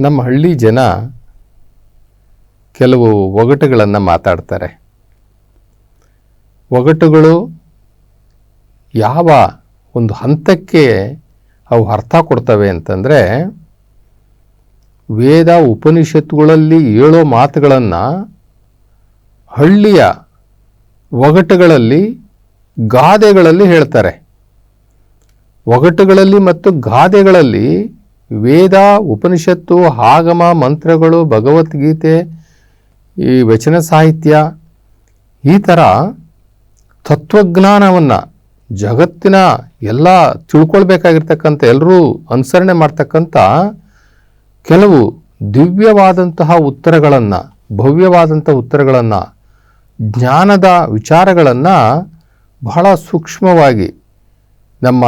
ನಮ್ಮ ಹಳ್ಳಿ ಜನ ಕೆಲವು ಒಗಟುಗಳನ್ನು ಮಾತಾಡ್ತಾರೆ. ಒಗಟುಗಳು ಯಾವ ಒಂದು ಹಂತಕ್ಕೆ ಅವು ಅರ್ಥ ಕೊಡ್ತವೆ ಅಂತಂದರೆ, ವೇದ ಉಪನಿಷತ್ತುಗಳಲ್ಲಿ ಹೇಳೋ ಮಾತುಗಳನ್ನು ಹಳ್ಳಿಯ ಒಗಟುಗಳಲ್ಲಿ, ಗಾದೆಗಳಲ್ಲಿ ಹೇಳ್ತಾರೆ. ಒಗಟುಗಳಲ್ಲಿ ಮತ್ತು ಗಾದೆಗಳಲ್ಲಿ ವೇದ, ಉಪನಿಷತ್ತು ಆಗಮ ಮಂತ್ರಗಳು, ಭಗವದ್ಗೀತೆ, ಈ ವಚನ ಸಾಹಿತ್ಯ, ಈ ಥರ ತತ್ವಜ್ಞಾನವನ್ನು ಜಗತ್ತಿನ ಎಲ್ಲ ತಿಳ್ಕೊಳ್ಬೇಕಾಗಿರ್ತಕ್ಕಂಥ, ಎಲ್ಲರೂ ಅನುಸರಣೆ ಮಾಡ್ತಕ್ಕಂಥ ಕೆಲವು ದಿವ್ಯವಾದಂತಹ ಉತ್ತರಗಳನ್ನು, ಭವ್ಯವಾದಂಥ ಉತ್ತರಗಳನ್ನು, ಜ್ಞಾನದ ವಿಚಾರಗಳನ್ನು ಬಹಳ ಸೂಕ್ಷ್ಮವಾಗಿ ನಮ್ಮ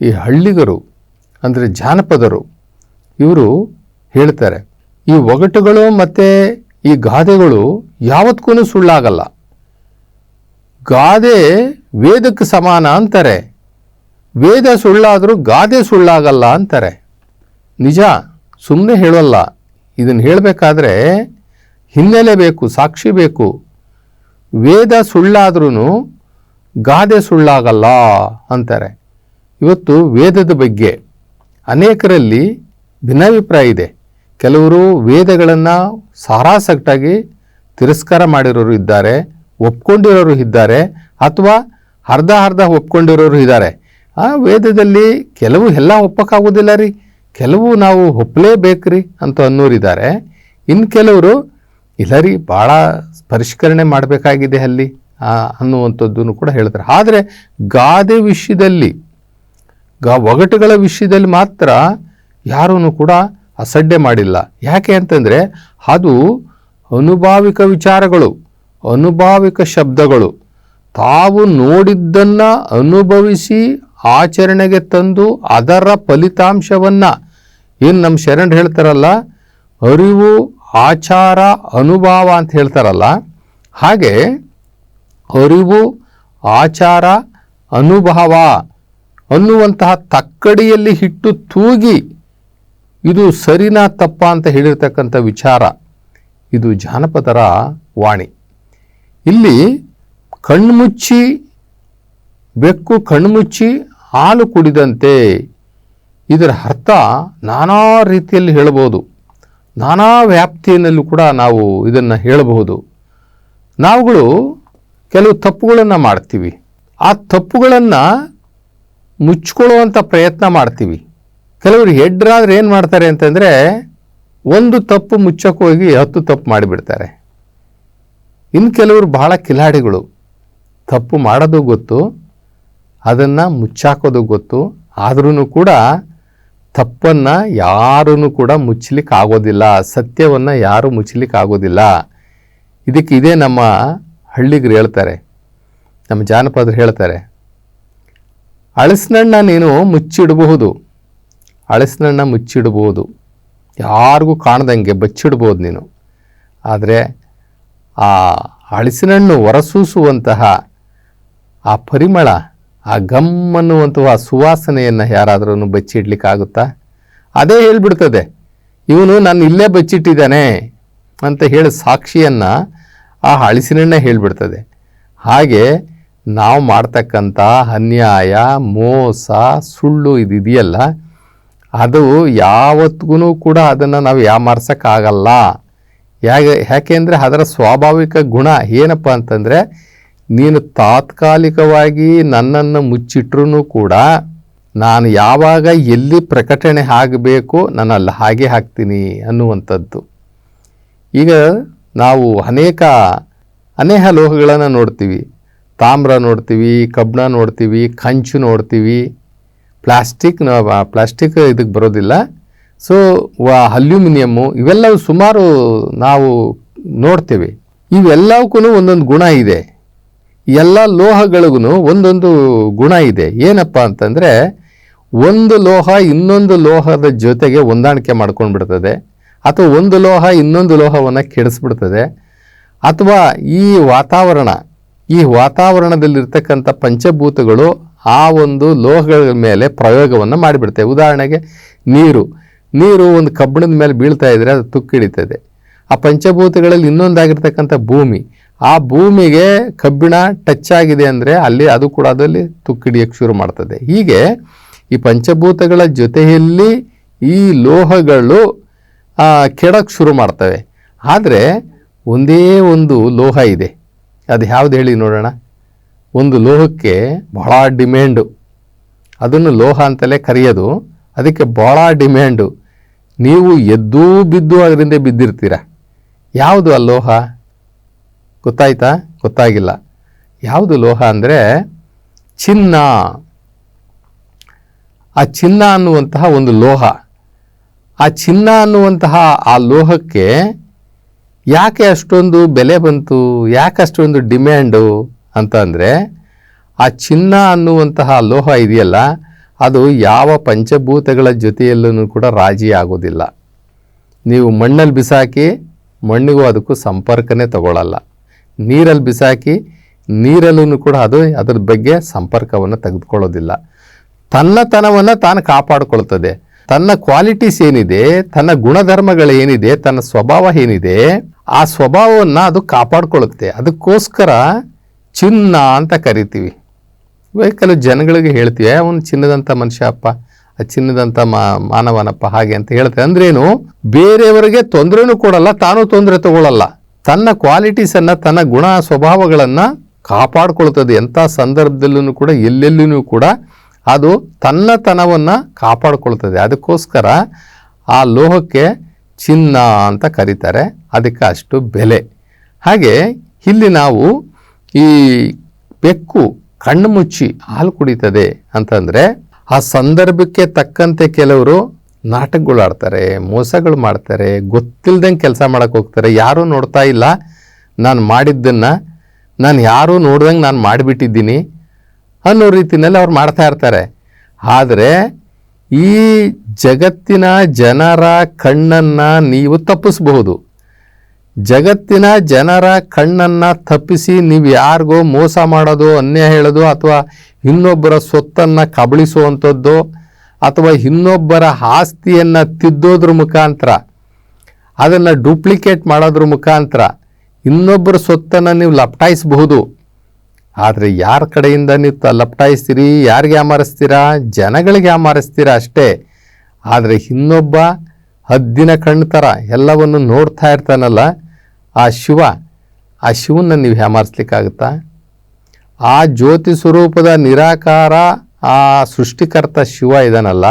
ಈ ಹಳ್ಳಿಗರು ಅಂದರೆ ಜಾನಪದರು, ಇವರು ಹೇಳ್ತಾರೆ, ಈ ಒಗಟುಗಳು ಮತ್ತು ಈ ಗಾದೆಗಳು ಯಾವತ್ತೂ ಸುಳ್ಳಾಗಲ್ಲ. ಗಾದೆ ವೇದಕ್ಕೆ ಸಮಾನ ಅಂತಾರೆ. ವೇದ ಸುಳ್ಳಾದರೂ ಗಾದೆ ಸುಳ್ಳಾಗಲ್ಲ ಅಂತಾರೆ. ನಿಜ ಸುಮ್ಮನೆ ಹೇಳೋಲ್ಲ. ಇದನ್ನು ಹೇಳಬೇಕಾದ್ರೆ ಹಿನ್ನೆಲೆ ಬೇಕು, ಸಾಕ್ಷಿ ಬೇಕು. ವೇದ ಸುಳ್ಳಾದ್ರೂ ಗಾದೆ ಸುಳ್ಳಾಗಲ್ಲ ಅಂತಾರೆ. ಇವತ್ತು ವೇದದ ಬಗ್ಗೆ. ಅನೇಕರಲ್ಲಿ ಭಿನ್ನಾಭಿಪ್ರಾಯ ಇದೆ. ಕೆಲವರು ವೇದಗಳನ್ನು ಸಾರಾಸಟ್ಟಾಗಿ ತಿರಸ್ಕಾರ ಮಾಡಿರೋರು ಇದ್ದಾರೆ, ಒಪ್ಕೊಂಡಿರೋರು ಇದ್ದಾರೆ ಅಥವಾ ಅರ್ಧ ಅರ್ಧ ಒಪ್ಕೊಂಡಿರೋರು ಇದ್ದಾರೆ. ಆ ವೇದದಲ್ಲಿ ಕೆಲವು ಎಲ್ಲ ಒಪ್ಪಕ್ಕಾಗೋದಿಲ್ಲ ರೀ. ಕೆಲವು ನಾವು ಒಪ್ಪಲೇಬೇಕ್ರಿ ಅಂತ ಅನ್ನೋರಿದ್ದಾರೆ. ಇನ್ನು ಕೆಲವರು, ಇಲ್ಲ ರೀ, ಭಾಳ ಪರಿಷ್ಕರಣೆ ಮಾಡಬೇಕಾಗಿದೆ ಅಲ್ಲಿ ಅನ್ನುವಂಥದ್ದನ್ನು ಕೂಡ ಹೇಳ್ತಾರೆ. ಆದರೆ ಗಾದೆ ವಿಷಯದಲ್ಲಿ ಗ ಒಗಟುಗಳ ವಿಷಯದಲ್ಲಿ ಮಾತ್ರ ಯಾರೂ ಕೂಡ ಅಸಡ್ಡೆ ಮಾಡಿಲ್ಲ. ಯಾಕೆ ಅಂತಂದರೆ ಅದು ಅನುಭಾವಿಕ ವಿಚಾರಗಳು, ಅನುಭಾವಿಕ ಶಬ್ದಗಳು. ತಾವು ನೋಡಿದ್ದನ್ನು ಅನುಭವಿಸಿ ಆಚರಣೆಗೆ ತಂದು ಅದರ ಫಲಿತಾಂಶವನ್ನು. ಏನು ನಮ್ಮ ಶರಣರು ಹೇಳ್ತಾರಲ್ಲ, ಅರಿವು, ಆಚಾರ, ಅನುಭವ ಅಂತ ಹೇಳ್ತಾರಲ್ಲ, ಹಾಗೆ ಅರಿವು, ಆಚಾರ, ಅನುಭವ ಅನ್ನುವಂತಹ ತಕ್ಕಡಿಯಲ್ಲಿ ಹಿಟ್ಟು ತೂಗಿ ಇದು ಸರಿನಾ ತಪ್ಪ ಅಂತ ಹೇಳಿರ್ತಕ್ಕಂಥ ವಿಚಾರ. ಇದು ಜಾನಪದರ ವಾಣಿ. ಇಲ್ಲಿ ಕಣ್ಮುಚ್ಚಿ, ಬೆಕ್ಕು ಕಣ್ಮುಚ್ಚಿ, ಹಾಲು ಕುಡಿದಂತೆ ಇದರ ಅರ್ಥ ನಾನಾ ರೀತಿಯಲ್ಲಿ ಹೇಳಬಹುದು. ನಾನಾ ವ್ಯಾಪ್ತಿಯಲ್ಲೂ ಕೂಡ ನಾವು ಇದನ್ನು ಹೇಳಬಹುದು. ನಾವುಗಳು ಕೆಲವು ತಪ್ಪುಗಳನ್ನು ಮಾಡ್ತೀವಿ. ಆ ತಪ್ಪುಗಳನ್ನು ಮುಚ್ಕೊಳ್ಳುವಂಥ ಪ್ರಯತ್ನ ಮಾಡ್ತೀವಿ. ಕೆಲವರು ಹೆಡ್ರಾದ್ರೆ ಏನು ಮಾಡ್ತಾರೆ ಅಂತಂದರೆ ಒಂದು ತಪ್ಪು ಮುಚ್ಚಕ್ಕೆ ಹೋಗಿ ಹತ್ತು ತಪ್ಪು ಮಾಡಿಬಿಡ್ತಾರೆ. ಇನ್ನು ಕೆಲವರು ಬಹಳ ಕಿಲಾಡಿಗಳು. ತಪ್ಪು ಮಾಡೋದು ಗೊತ್ತು, ಅದನ್ನು ಮುಚ್ಚಾಕೋದು ಗೊತ್ತು ಆದ್ರೂ ಕೂಡ ತಪ್ಪನ್ನು ಯಾರೂ ಕೂಡ ಮುಚ್ಚಲಿಕ್ಕೆ ಆಗೋದಿಲ್ಲ ಸತ್ಯವನ್ನು ಯಾರೂ ಮುಚ್ಚಲಿಕ್ಕೆ ಆಗೋದಿಲ್ಲ ಇದಕ್ಕೆ ಇದೇ ನಮ್ಮ ಹಳ್ಳಿಗರು ಹೇಳ್ತಾರೆ, ನಮ್ಮ ಜಾನಪದರು ಹೇಳ್ತಾರೆ ಅಳಸಿನಣ್ಣ ನೀನು ಮುಚ್ಚಿಡಬಹುದು. ಅಳಸಿನಣ್ಣ ಮುಚ್ಚಿಡಬಹುದು. ಯಾರಿಗೂ ಕಾಣದಂಗೆ ಬಚ್ಚಿಡ್ಬೋದು ನೀನು. ಆದರೆ ಆ ಹಳಸಿನಣ್ಣು ಹೊರಸೂಸುವಂತಹ ಆ ಪರಿಮಳ, ಆ ಗಮ್ ಅನ್ನುವಂತಹ ಸುವಾಸನೆಯನ್ನು ಯಾರಾದರೂ ಬಚ್ಚಿಡ್ಲಿಕ್ಕಾಗುತ್ತಾ? ಅದೇ ಹೇಳಿಬಿಡ್ತದೆ, ಇವನು ನಾನು ಇಲ್ಲೇ ಬಚ್ಚಿಟ್ಟಿದ್ದಾನೆ ಅಂತ ಹೇಳಿ ಸಾಕ್ಷಿಯನ್ನು ಆ ಹಳಸಿನಣ್ಣೆ ಹೇಳಿಬಿಡ್ತದೆ. ಹಾಗೆ ನಾವು ಮಾಡ್ತಕ್ಕಂಥ ಅನ್ಯಾಯ, ಮೋಸ, ಸುಳ್ಳು ಇದಿದೆಯಲ್ಲ, ಅದು ಯಾವತ್ತಿಗೂ ಕೂಡ ಅದನ್ನು ನಾವು ಯಾಮಾರ್ಸೋಕ್ಕಾಗಲ್ಲ. ಯಾಕೆ ಯಾಕೆಂದರೆ ಅದರ ಸ್ವಾಭಾವಿಕ ಗುಣ ಏನಪ್ಪ ಅಂತಂದರೆ, ನೀನು ತಾತ್ಕಾಲಿಕವಾಗಿ ನನ್ನನ್ನು ಮುಚ್ಚಿಟ್ರೂ ಕೂಡ ನಾನು ಯಾವಾಗ ಎಲ್ಲಿ ಪ್ರಕಟಣೆ ಆಗಬೇಕು ನಾನು ಅಲ್ಲಿ ಹಾಗೆ ಹಾಕ್ತೀನಿ ಅನ್ನುವಂಥದ್ದು. ಈಗ ನಾವು ಅನೇಕ ಅನೇಹ ಲೋಹಗಳನ್ನು ನೋಡ್ತೀವಿ. ತಾಮ್ರ ನೋಡ್ತೀವಿ, ಕಬ್ಬಣ ನೋಡ್ತೀವಿ, ಕಂಚು ನೋಡ್ತೀವಿ. ಪ್ಲಾಸ್ಟಿಕ್ ಪ್ಲಾಸ್ಟಿಕ್ ಇದಕ್ಕೆ ಬರೋದಿಲ್ಲ. ಸೊ ಅಲ್ಯೂಮಿನಿಯಮ್ಮು ಇವೆಲ್ಲವೂ ಸುಮಾರು ನಾವು ನೋಡ್ತೇವೆ. ಇವೆಲ್ಲವಕ್ಕೂ ಒಂದೊಂದು ಗುಣ ಇದೆ. ಎಲ್ಲ ಲೋಹಗಳಿಗೂ ಒಂದೊಂದು ಗುಣ ಇದೆ. ಏನಪ್ಪ ಅಂತಂದರೆ, ಒಂದು ಲೋಹ ಇನ್ನೊಂದು ಲೋಹದ ಜೊತೆಗೆ ಹೊಂದಾಣಿಕೆ ಮಾಡ್ಕೊಂಡು ಬಿಡ್ತದೆ ಅಥವಾ ಒಂದು ಲೋಹ ಇನ್ನೊಂದು ಲೋಹವನ್ನು ಕೆಡಿಸ್ಬಿಡ್ತದೆ. ಅಥವಾ ಈ ವಾತಾವರಣ ಈ ವಾತಾವರಣದಲ್ಲಿರ್ತಕ್ಕಂಥ ಪಂಚಭೂತಗಳು ಆ ಒಂದು ಲೋಹಗಳ ಮೇಲೆ ಪ್ರಯೋಗವನ್ನು ಮಾಡಿಬಿಡ್ತವೆ. ಉದಾಹರಣೆಗೆ ನೀರು. ನೀರು ಒಂದು ಕಬ್ಬಿಣದ ಮೇಲೆ ಬೀಳ್ತಾ ಇದ್ದರೆ ಅದು ತುಕ್ಕಿಡಿತದೆ ಆ ಪಂಚಭೂತಗಳಲ್ಲಿ ಇನ್ನೊಂದಾಗಿರ್ತಕ್ಕಂಥ ಭೂಮಿ. ಆ ಭೂಮಿಗೆ ಕಬ್ಬಿಣ ಟಚ್ ಆಗಿದೆ ಅಂದರೆ ಅಲ್ಲಿ ಅದು ಕೂಡ ಅದರಲ್ಲಿ ತುಕ್ಕಿಡಿಯಕ್ಕೆ ಶುರು ಮಾಡ್ತದೆ. ಹೀಗೆ ಈ ಪಂಚಭೂತಗಳ ಜೊತೆಯಲ್ಲಿ ಈ ಲೋಹಗಳು ಕೆಡಕ್ಕೆ ಶುರು ಮಾಡ್ತವೆ. ಆದರೆ ಒಂದೇ ಒಂದು ಲೋಹ ಇದೆ. ಅದು ಯಾವ್ದು ಹೇಳಿ ನೋಡೋಣ? ಒಂದು ಲೋಹಕ್ಕೆ ಬಹಳ ಡಿಮ್ಯಾಂಡು ಅದನ್ನು ಲೋಹ ಅಂತಲೇ ಕರೆಯೋದು. ಅದಕ್ಕೆ ಭಾಳ ಡಿಮ್ಯಾಂಡು ನೀವು ಎದ್ದೂ ಬಿದ್ದು ಅದರಿಂದ ಬಿದ್ದಿರ್ತೀರ? ಯಾವುದು ಆ ಲೋಹ? ಗೊತ್ತಾಯ್ತಾ? ಗೊತ್ತಾಗಿಲ್ಲ. ಯಾವುದು ಲೋಹ ಅಂದರೆ ಚಿನ್ನ. ಆ ಚಿನ್ನ ಅನ್ನುವಂತಹ ಒಂದು ಲೋಹ. ಆ ಚಿನ್ನ ಅನ್ನುವಂತಹ ಆ ಲೋಹಕ್ಕೆ ಯಾಕೆ ಅಷ್ಟೊಂದು ಬೆಲೆ ಬಂತು? ಯಾಕೆ ಅಷ್ಟೊಂದು ಡಿಮ್ಯಾಂಡು ಅಂತ ಅಂದರೆ, ಆ ಚಿನ್ನ ಅನ್ನುವಂತಹ ಲೋಹ ಇದೆಯಲ್ಲ, ಅದು ಯಾವ ಪಂಚಭೂತಗಳ ಜೊತೆಯಲ್ಲೂ ಕೂಡ ರಾಜಿ ಆಗೋದಿಲ್ಲ. ನೀವು ಮಣ್ಣಲ್ಲಿ ಬಿಸಾಕಿ, ಮಣ್ಣಿಗೂ ಅದಕ್ಕೂ ಸಂಪರ್ಕನೇ ತಗೊಳ್ಳಲ್ಲ ನೀರಲ್ಲಿ ಬಿಸಾಕಿ, ನೀರಲ್ಲೂ ಕೂಡ ಅದು ಅದರ ಬಗ್ಗೆ ಸಂಪರ್ಕವನ್ನು ತೆಗೆದುಕೊಳ್ಳೋದಿಲ್ಲ. ತನ್ನತನವನ್ನು ತಾನು ಕಾಪಾಡಿಕೊಳ್ತದೆ. ತನ್ನ ಕ್ವಾಲಿಟೀಸ್ ಏನಿದೆ, ತನ್ನ ಗುಣಧರ್ಮಗಳು ಏನಿದೆ, ತನ್ನ ಸ್ವಭಾವ ಏನಿದೆ, ಆ ಸ್ವಭಾವವನ್ನು ಅದು ಕಾಪಾಡ್ಕೊಳ್ಳುತ್ತೆ. ಅದಕ್ಕೋಸ್ಕರ ಚಿನ್ನ ಅಂತ ಕರಿತೀವಿ. ಕೆಲವು ಜನಗಳಿಗೆ ಹೇಳ್ತೀವಿ ಅವನು ಚಿನ್ನದಂಥ ಮನುಷ್ಯ ಅಪ್ಪ, ಆ ಚಿನ್ನದಂಥ ಮಾನವನಪ್ಪ, ಹಾಗೆ ಅಂತ ಹೇಳ್ತಾರೆ. ಅಂದ್ರೇನು, ಬೇರೆಯವರಿಗೆ ತೊಂದರೆನೂ ಕೊಡಲ್ಲ, ತಾನು ತೊಂದರೆ ತಗೊಳ್ಳಲ್ಲ ತನ್ನ ಕ್ವಾಲಿಟೀಸನ್ನು ತನ್ನ ಗುಣ, ಸ್ವಭಾವಗಳನ್ನು ಕಾಪಾಡ್ಕೊಳ್ತದೆ. ಎಂಥ ಸಂದರ್ಭದಲ್ಲೂ ಕೂಡ ಎಲ್ಲೆಲ್ಲೂ ಕೂಡ ಅದು ತನ್ನತನವನ್ನು ಕಾಪಾಡಿಕೊಳ್ತದೆ. ಅದಕ್ಕೋಸ್ಕರ ಆ ಲೋಹಕ್ಕೆ ಚಿನ್ನ ಅಂತ ಕರೀತಾರೆ. ಅದಕ್ಕೆ ಅಷ್ಟು ಬೆಲೆ. ಹಾಗೆ ಇಲ್ಲಿ ನಾವು ಈ ಬೆಕ್ಕು ಕಣ್ಣು ಮುಚ್ಚಿ ಹಾಲು ಕುಡಿತದೆ ಅಂತಂದರೆ ಆ ಸಂದರ್ಭಕ್ಕೆ ತಕ್ಕಂತೆ ಕೆಲವರು ನಾಟಕಗಳು ಆಡ್ತಾರೆ, ಮೋಸಗಳು ಮಾಡ್ತಾರೆ ಗೊತ್ತಿಲ್ಲದಂಗೆ ಕೆಲಸ ಮಾಡೋಕ್ಕೆ ಹೋಗ್ತಾರೆ. ಯಾರೂ ನೋಡ್ತಾ ಇಲ್ಲ. ನಾನು ಮಾಡಿದ್ದನ್ನು, ನಾನು ಯಾರೂ ನೋಡ್ದಂಗೆ ನಾನು ಮಾಡಿಬಿಟ್ಟಿದ್ದೀನಿ. ಅನ್ನೋ ರೀತಿಯಲ್ಲಿ ಅವ್ರು ಮಾಡ್ತಾ ಇರ್ತಾರೆ. ಆದರೆ ಈ ಜಗತ್ತಿನ ಜನರ ಕಣ್ಣನ್ನು ನೀವು ತಪ್ಪಿಸಬಹುದು. ಜಗತ್ತಿನ ಜನರ ಕಣ್ಣನ್ನು ತಪ್ಪಿಸಿ ನೀವು ಯಾರಿಗೋ ಮೋಸ ಮಾಡೋದು, ಅನ್ಯಾಯ ಹೇಳೋದು, ಅಥವಾ ಇನ್ನೊಬ್ಬರ ಸ್ವತ್ತನ್ನು ಕಬಳಿಸುವಂಥದ್ದು, ಅಥವಾ ಇನ್ನೊಬ್ಬರ ಆಸ್ತಿಯನ್ನು ತಿದ್ದೋದ್ರ ಮುಖಾಂತರ, ಅದನ್ನು ಡೂಪ್ಲಿಕೇಟ್ ಮಾಡೋದ್ರ ಮುಖಾಂತರ, ಇನ್ನೊಬ್ಬರ ಸ್ವತ್ತನ್ನು ನೀವು ಲಪಟಾಯಿಸಬಹುದು. ಆದರೆ ಯಾರ ಕಡೆಯಿಂದ ನೀವು ತ, ಲಪಟಾಯಿಸ್ತೀರಿ, ಯಾರಿಗೆ ಯಾಮಾರಿಸ್ತೀರಾ ಜನಗಳಿಗೆ ಯಾಮಾರಿಸ್ತೀರಾ ಅಷ್ಟೇ. ಆದರೆ ಇನ್ನೊಬ್ಬ ಹದ್ದಿನ ಕಣ್ಣು ಥರ ಎಲ್ಲವನ್ನು ನೋಡ್ತಾ ಇರ್ತಾನಲ್ಲ, ಆ ಶಿವ, ಆ ಶಿವನ್ನ ನೀವು ಯಾಮಾರಿಸ್ಲಿಕ್ಕಾಗುತ್ತಾ ಆ ಜ್ಯೋತಿ ಸ್ವರೂಪದ ನಿರಾಕಾರ ಆ ಸೃಷ್ಟಿಕರ್ತ ಶಿವ ಇದಾನಲ್ಲ,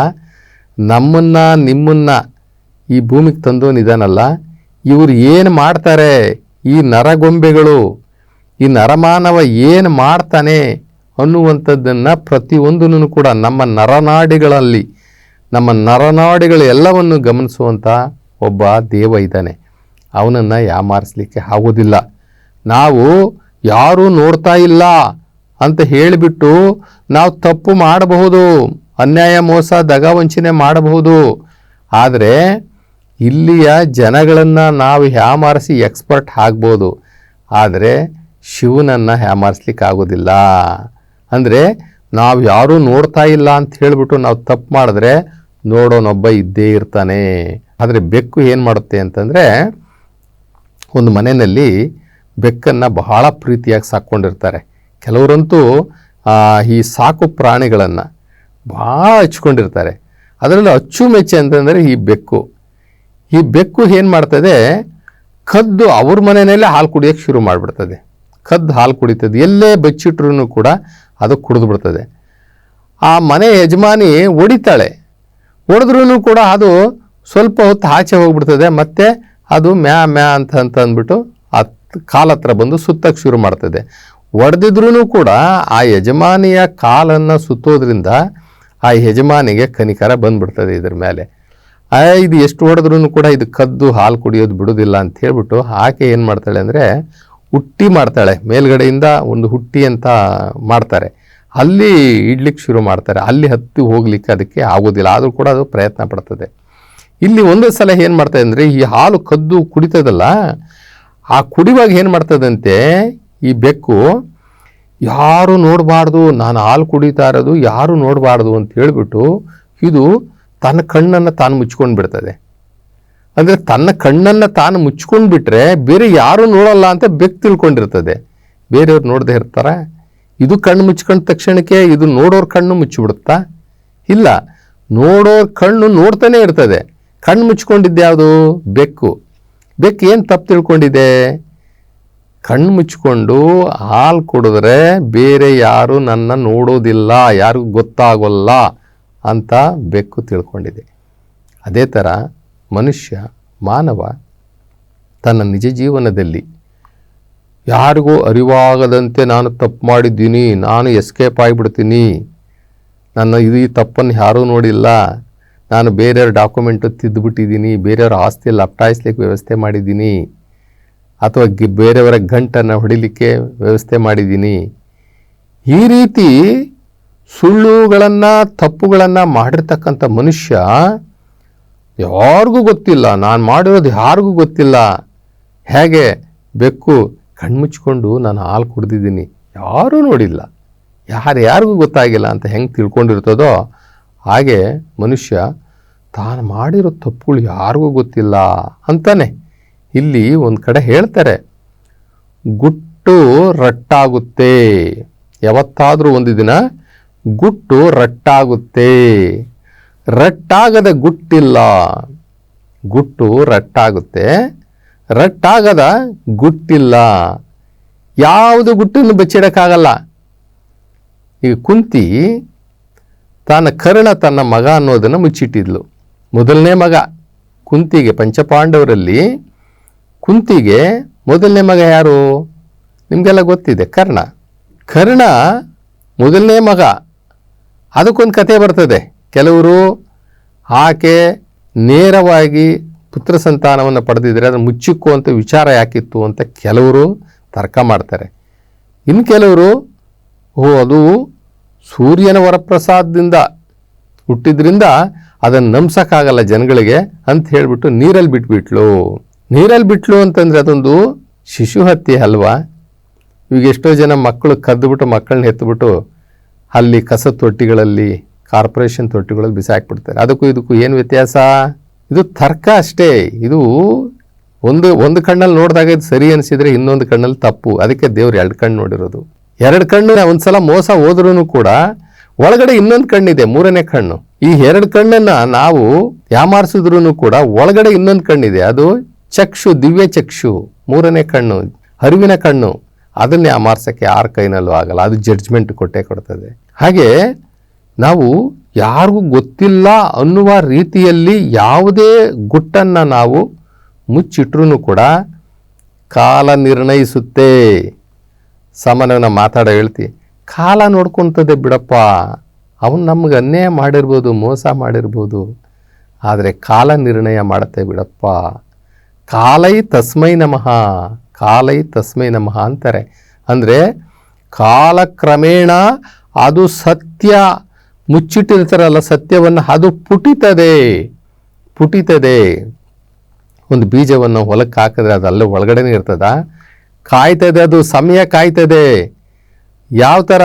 ನಮ್ಮನ್ನು, ನಿಮ್ಮನ್ನು ಈ ಭೂಮಿಗೆ ತಂದವನಿದಾನಲ್ಲ, ಇವರು ಏನು ಮಾಡ್ತಾರೆ, ಈ ನರಗೊಂಬೆಗಳು ಈ ನರಮಾನವ ಏನು ಮಾಡ್ತಾನೆ ಅನ್ನುವಂಥದ್ದನ್ನು ಪ್ರತಿಯೊಂದನ್ನು ಕೂಡ ನಮ್ಮ ನರನಾಡಿಗಳಲ್ಲಿ, ನಮ್ಮ ನರನಾಡಿಗಳು ಎಲ್ಲವನ್ನು ಗಮನಿಸುವಂಥ ಒಬ್ಬ ದೇವ ಇದ್ದಾನೆ. ಅವನನ್ನು ಯಾಮಾರಿಸ್ಲಿಕ್ಕೆ ಆಗೋದಿಲ್ಲ ನಾವು ಯಾರೂ ನೋಡ್ತಾ ಇಲ್ಲ ಅಂತ ಹೇಳಿಬಿಟ್ಟು ನಾವು ತಪ್ಪು ಮಾಡಬಹುದು, ಅನ್ಯಾಯ ಮೋಸ ದಗ ವಂಚನೆ ಮಾಡಬಹುದು. ಆದರೆ ಇಲ್ಲಿಯ ಜನಗಳನ್ನು ನಾವು ಯಾಮಾರಿಸಿ ಎಕ್ಸ್ಪರ್ಟ್ ಆಗ್ಬೋದು. ಆದರೆ ಶಿವನನ್ನು ಹ್ಯಾಮರ್ಸ್ಲಿಕ್ಕೆ ಆಗೋದಿಲ್ಲ. ಅಂದರೆ ನಾವು ಯಾರೂ ನೋಡ್ತಾ ಇಲ್ಲ ಅಂತ ಹೇಳಿಬಿಟ್ಟು ನಾವು ತಪ್ಪು ಮಾಡಿದ್ರೆ ನೋಡೋನೊಬ್ಬ ಇದ್ದೇ ಇರ್ತಾನೆ. ಆದರೆ ಬೆಕ್ಕು ಏನು ಮಾಡುತ್ತೆ ಅಂತಂದರೆ ಒಂದು ಮನೆಯಲ್ಲಿ ಬೆಕ್ಕನ್ನು ಬಹಳ ಪ್ರೀತಿಯಾಗಿ ಸಾಕ್ಕೊಂಡಿರ್ತಾರೆ. ಕೆಲವರಂತೂ ಈ ಸಾಕು ಪ್ರಾಣಿಗಳನ್ನು ಭಾಳ ಹಚ್ಕೊಂಡಿರ್ತಾರೆ. ಅದರಲ್ಲಿ ಅಚ್ಚುಮೆಚ್ಚೆ ಅಂತಂದರೆ ಈ ಬೆಕ್ಕು. ಈ ಬೆಕ್ಕು ಏನು ಮಾಡ್ತದೆ? ಕದ್ದು ಅವ್ರ ಮನೆಯಲ್ಲೇ ಹಾಲು ಕುಡಿಯೋಕ್ಕೆ ಶುರು ಮಾಡಿಬಿಡ್ತದೆ. ಕದ್ದು ಹಾಲು ಕುಡಿತದೆ, ಎಲ್ಲೇ ಬಚ್ಚಿಟ್ರೂ ಕೂಡ ಅದು ಕುಡಿದು ಬಿಡ್ತದೆ. ಆ ಮನೆ ಯಜಮಾನಿ ಹೊಡಿತಾಳೆ ಹೊಡೆದ್ರೂ ಕೂಡ ಅದು ಸ್ವಲ್ಪ ಹೊತ್ತು ಆಚೆ ಹೋಗ್ಬಿಡ್ತದೆ, ಮತ್ತೆ ಅದು ಮ್ಯಾ ಮ್ಯಾ ಅಂತ ಅಂತ ಅಂದ್ಬಿಟ್ಟು ಆ ಕಾಲ ಹತ್ರ ಬಂದು ಸುತ್ತಕ್ಕೆ ಶುರು ಮಾಡ್ತದೆ. ಹೊಡೆದಿದ್ರೂ ಕೂಡ ಆ ಯಜಮಾನಿಯ ಕಾಲನ್ನು ಸುತ್ತೋದ್ರಿಂದ ಆ ಯಜಮಾನಿಗೆ ಕನಿಕರ ಬಂದ್ಬಿಡ್ತದೆ ಇದ್ರ ಮೇಲೆ. ಇದು ಎಷ್ಟು ಹೊಡೆದ್ರೂ ಕೂಡ ಇದು ಕದ್ದು ಹಾಲು ಕುಡಿಯೋದು ಬಿಡೋದಿಲ್ಲ ಅಂತ ಹೇಳ್ಬಿಟ್ಟು ಆಕೆ ಏನು ಮಾಡ್ತಾಳೆ ಅಂದರೆ ಹುಟ್ಟಿ ಮಾಡ್ತಾಳೆ. ಮೇಲ್ಗಡೆಯಿಂದ ಒಂದು ಹುಟ್ಟಿ ಅಂತ ಮಾಡ್ತಾರೆ. ಅಲ್ಲಿ ಇಡ್ಲಿಕ್ಕೆ ಶುರು ಮಾಡ್ತಾರೆ. ಅಲ್ಲಿ ಹತ್ತಿ ಹೋಗ್ಲಿಕ್ಕೆ ಅದಕ್ಕೆ ಆಗೋದಿಲ್ಲ. ಆದರೂ ಕೂಡ ಅದು ಪ್ರಯತ್ನ ಪಡ್ತದೆ. ಇಲ್ಲಿ ಒಂದು ಸಲ ಏನು ಮಾಡ್ತದೆ ಅಂದರೆ ಈ ಹಾಲು ಕದ್ದು ಕುಡಿತದಲ್ಲ, ಆ ಕುಡಿವಾಗ ಏನು ಮಾಡ್ತದಂತೆ, ಈ ಬೆಕ್ಕು, ಯಾರು ನೋಡಬಾರ್ದು, ನಾನು ಹಾಲು ಕುಡಿತಾ ಇರೋದು, ಯಾರು ನೋಡಬಾರ್ದು ಅಂತ ಹೇಳಿಬಿಟ್ಟು ಇದು ತನ್ನ ಕಣ್ಣನ್ನು ತಾನು ಮುಚ್ಕೊಂಡು ಬಿಡ್ತದೆ ಅಂದರೆ ತನ್ನ ಕಣ್ಣನ್ನು ತಾನು ಮುಚ್ಕೊಂಡು ಬಿಟ್ಟರೆ ಬೇರೆ ಯಾರೂ ನೋಡಲ್ಲ ಅಂತ ಬೆಕ್ಕು ತಿಳ್ಕೊಂಡಿರ್ತದೆ. ಬೇರೆಯವ್ರು ನೋಡದೆ ಇರ್ತಾರೆ. ಇದು ಕಣ್ಣು ಮುಚ್ಕೊಂಡ ತಕ್ಷಣಕ್ಕೆ ಇದು ನೋಡೋರ ಕಣ್ಣು ಮುಚ್ಚಿಬಿಡುತ್ತಾ? ಇಲ್ಲ. ನೋಡೋರ ಕಣ್ಣು ನೋಡ್ತಾನೆ ಇರ್ತದೆ. ಕಣ್ಣು ಮುಚ್ಕೊಂಡಿದ್ದು ಯಾವುದು? ಬೆಕ್ಕು. ಬೆಕ್ಕು ಏನು ತಪ್ಪು ತಿಳ್ಕೊಂಡಿದೆ? ಕಣ್ಣು ಮುಚ್ಕೊಂಡು ಹಾಲು ಕುಡಿದ್ರೆ ಬೇರೆ ಯಾರು ನನ್ನ ನೋಡೋದಿಲ್ಲ, ಯಾರಿಗೂ ಗೊತ್ತಾಗೋಲ್ಲ ಅಂತ ಬೆಕ್ಕು ತಿಳ್ಕೊಂಡಿದೆ. ಅದೇ ಥರ ಮನುಷ್ಯ, ಮಾನವ ತನ್ನ ನಿಜ ಜೀವನದಲ್ಲಿ ಯಾರಿಗೂ ಅರಿವಾಗದಂತೆ ನಾನು ತಪ್ಪು ಮಾಡಿದ್ದೀನಿ, ನಾನು ಎಸ್ಕೇಪ್ ಆಗಿಬಿಡ್ತೀನಿ, ನನ್ನ ಇದು ಈ ತಪ್ಪನ್ನು ಯಾರೂ ನೋಡಿಲ್ಲ, ನಾನು ಬೇರೆಯವ್ರ ಡಾಕ್ಯುಮೆಂಟು ತಿದ್ದುಬಿಟ್ಟಿದ್ದೀನಿ, ಬೇರೆಯವ್ರ ಆಸ್ತಿಯಲ್ಲಿ ಅಪ್ಟಾಯಿಸ್ಲಿಕ್ಕೆ ವ್ಯವಸ್ಥೆ ಮಾಡಿದ್ದೀನಿ, ಅಥವಾ ಗಿ ಬೇರೆಯವರ ಗಂಟನ್ನು ಹೊಡಿಲಿಕ್ಕೆ ವ್ಯವಸ್ಥೆ ಮಾಡಿದ್ದೀನಿ. ಈ ರೀತಿ ಸುಳ್ಳುಗಳನ್ನು, ತಪ್ಪುಗಳನ್ನು ಮಾಡಿರ್ತಕ್ಕಂಥ ಮನುಷ್ಯ ಯಾರಿಗೂ ಗೊತ್ತಿಲ್ಲ, ನಾನು ಮಾಡಿರೋದು ಯಾರಿಗೂ ಗೊತ್ತಿಲ್ಲ. ಹೇಗೆ? ಬೆಕ್ಕು ಕಣ್ಮುಚ್ಕೊಂಡು ನಾನು ಹಾಲು ಕುಡ್ದಿದ್ದೀನಿ. ಯಾರೂ ನೋಡಿಲ್ಲ. ಯಾರು, ಯಾರಿಗೂ ಗೊತ್ತಾಗಿಲ್ಲ ಅಂತ ಹೆಂಗೆ ತಿಳ್ಕೊಂಡಿರ್ತದೋ ಹಾಗೆ ಮನುಷ್ಯ ತಾನು ಮಾಡಿರೋ ತಪ್ಪುಗಳು ಯಾರಿಗೂ ಗೊತ್ತಿಲ್ಲ ಅಂತಾನೆ. ಇಲ್ಲಿ ಒಂದು ಕಡೆ ಹೇಳ್ತಾರೆ, ಗುಟ್ಟು ರಟ್ಟಾಗುತ್ತೆ. ಯಾವತ್ತಾದರೂ ಒಂದು ದಿನ, ಗುಟ್ಟು ರಟ್ಟಾಗುತ್ತೆ. ರಟ್ಟಾಗದ ಗುಟ್ಟಿಲ್ಲ. ಗುಟ್ಟು ರಟ್ಟಾಗುತ್ತೆ. ರಟ್ಟಾಗದ ಗುಟ್ಟಿಲ್ಲ. ಯಾವುದು ಗುಟ್ಟನ್ನು ಬಚ್ಚಿಡೋಕ್ಕಾಗಲ್ಲ. ಈಗ ಕುಂತಿ ತನ್ನ ಕರ್ಣ ತನ್ನ ಮಗ ಅನ್ನೋದನ್ನು ಮುಚ್ಚಿಟ್ಟಿದ್ಲು. ಮೊದಲನೇ ಮಗ. ಕುಂತಿಗೆ ಪಂಚಪಾಂಡವರಲ್ಲಿ ಕುಂತಿಗೆ ಮೊದಲನೇ ಮಗ ಯಾರು? ನಿಮಗೆಲ್ಲ ಗೊತ್ತಿದೆ, ಕರ್ಣ. ಕರ್ಣ ಮೊದಲನೇ ಮಗ. ಅದಕ್ಕೊಂದು ಕತೆ ಬರ್ತದೆ. ಕೆಲವರು ಆಕೆ ನೇರವಾಗಿ ಪುತ್ರ ಸಂತಾನವನ್ನು ಪಡೆದಿದ್ದರೆ ಅದನ್ನು ಮುಚ್ಚಿಕ್ಕುವಂಥ ವಿಚಾರ ಯಾಕಿತ್ತು ಅಂತ ಕೆಲವರು ತರ್ಕ ಮಾಡ್ತಾರೆ. ಇನ್ನು ಕೆಲವರು, ಓ, ಅದು ಸೂರ್ಯನ ವರಪ್ರಸಾದದಿಂದ ಹುಟ್ಟಿದ್ರಿಂದ ಅದನ್ನು ನಂಬ್ಸೋಕ್ಕಾಗಲ್ಲ ಜನಗಳಿಗೆ ಅಂತ ಹೇಳಿಬಿಟ್ಟು ನೀರಲ್ಲಿ ಬಿಟ್ಬಿಟ್ಲು. ನೀರಲ್ಲಿ ಬಿಟ್ಲು ಅಂತಂದರೆ ಅದೊಂದು ಶಿಶು ಹತ್ಯೆ ಅಲ್ವಾ? ಈಗ ಎಷ್ಟೋ ಜನ ಮಕ್ಕಳು ಕದ್ದುಬಿಟ್ಟು ಮಕ್ಕಳನ್ನ ಎತ್ತಿಬಿಟ್ಟು ಅಲ್ಲಿ ಕಸ ತೊಟ್ಟಿಗಳಲ್ಲಿ ಕಾರ್ಪೊರೇಷನ್ ತೊಟ್ಟಿಗಳಲ್ಲಿ ಬಿಸಾಕ್ಬಿಡ್ತಾರೆ. ಅದಕ್ಕೂ ಇದಕ್ಕೂ ಏನು ವ್ಯತ್ಯಾಸ? ಇದು ತರ್ಕ ಅಷ್ಟೇ. ಇದು ಒಂದು ಒಂದು ಕಣ್ಣಲ್ಲಿ ನೋಡಿದಾಗ ಇದು ಸರಿ ಅನಿಸಿದರೆ ಇನ್ನೊಂದು ಕಣ್ಣಲ್ಲಿ ತಪ್ಪು. ಅದಕ್ಕೆ ದೇವ್ರು ಎರಡು ಕಣ್ಣು ನೋಡಿರೋದು. ಎರಡು ಕಣ್ಣು ಒಂದ್ಸಲ ಮೋಸ ಹೋದ್ರೂ ಕೂಡ ಒಳಗಡೆ ಇನ್ನೊಂದು ಕಣ್ಣಿದೆ, ಮೂರನೇ ಕಣ್ಣು. ಈ ಎರಡು ಕಣ್ಣನ್ನು ನಾವು ಯಾಮಾರಿಸಿದ್ರೂ ಕೂಡ ಒಳಗಡೆ ಇನ್ನೊಂದು ಕಣ್ಣಿದೆ. ಅದು ಚಕ್ಷು, ದಿವ್ಯ ಚಕ್ಷು, ಮೂರನೇ ಕಣ್ಣು ಅರಿವಿನ ಕಣ್ಣು. ಅದನ್ನೇ ಯಾಮಾರ್ಸೋಕ್ಕೆ ಯಾರ ಕೈನಲ್ಲೂ ಆಗಲ್ಲ. ಅದು ಜಡ್ಜ್ಮೆಂಟ್ ಕೊಟ್ಟೇ ಕೊಡ್ತದೆ. ಹಾಗೆ ನಾವು ಯಾರಿಗೂ ಗೊತ್ತಿಲ್ಲ ಅನ್ನುವ ರೀತಿಯಲ್ಲಿ ಯಾವುದೇ ಗುಟ್ಟನ್ನು ನಾವು ಮುಚ್ಚಿಟ್ರೂ ಕೂಡ ಕಾಲ ನಿರ್ಣಯಿಸುತ್ತೆ. ಸಾಮಾನ್ಯವಾಗಿ ಮಾತಾಡ ಮಾತಾಡೋ ಹೇಳ್ತಿ ಕಾಲ ನೋಡ್ಕೊತದೆ ಬಿಡಪ್ಪ, ಅವನು ನಮಗೆ ಅನ್ಯಾಯ ಮಾಡಿರ್ಬೋದು, ಮೋಸ ಮಾಡಿರ್ಬೋದು, ಆದರೆ ಕಾಲ ನಿರ್ಣಯ ಮಾಡುತ್ತೆ ಬಿಡಪ್ಪ. ಕಾಲೈ ತಸ್ಮೈ ನಮಃ, ಕಾಲೈ ತಸ್ಮೈ ನಮಃ ಅಂತಾರೆ. ಅಂದರೆ ಕಾಲಕ್ರಮೇಣ ಅದು ಸತ್ಯ ಮುಚ್ಚಿಟ್ಟಿರ್ತಾರಲ್ಲ, ಸತ್ಯವನ್ನು ಅದು ಪುಟಿತದೆ. ಪುಟಿತದೆ. ಒಂದು ಬೀಜವನ್ನು ಹೊಲಕ್ಕೆ ಹಾಕಿದ್ರೆ ಅದು ಅಲ್ಲೇ ಒಳಗಡೆನೇ ಇರ್ತದ? ಕಾಯ್ತದೆ ಅದು, ಸಮಯ ಕಾಯ್ತದೆ. ಯಾವ ಥರ?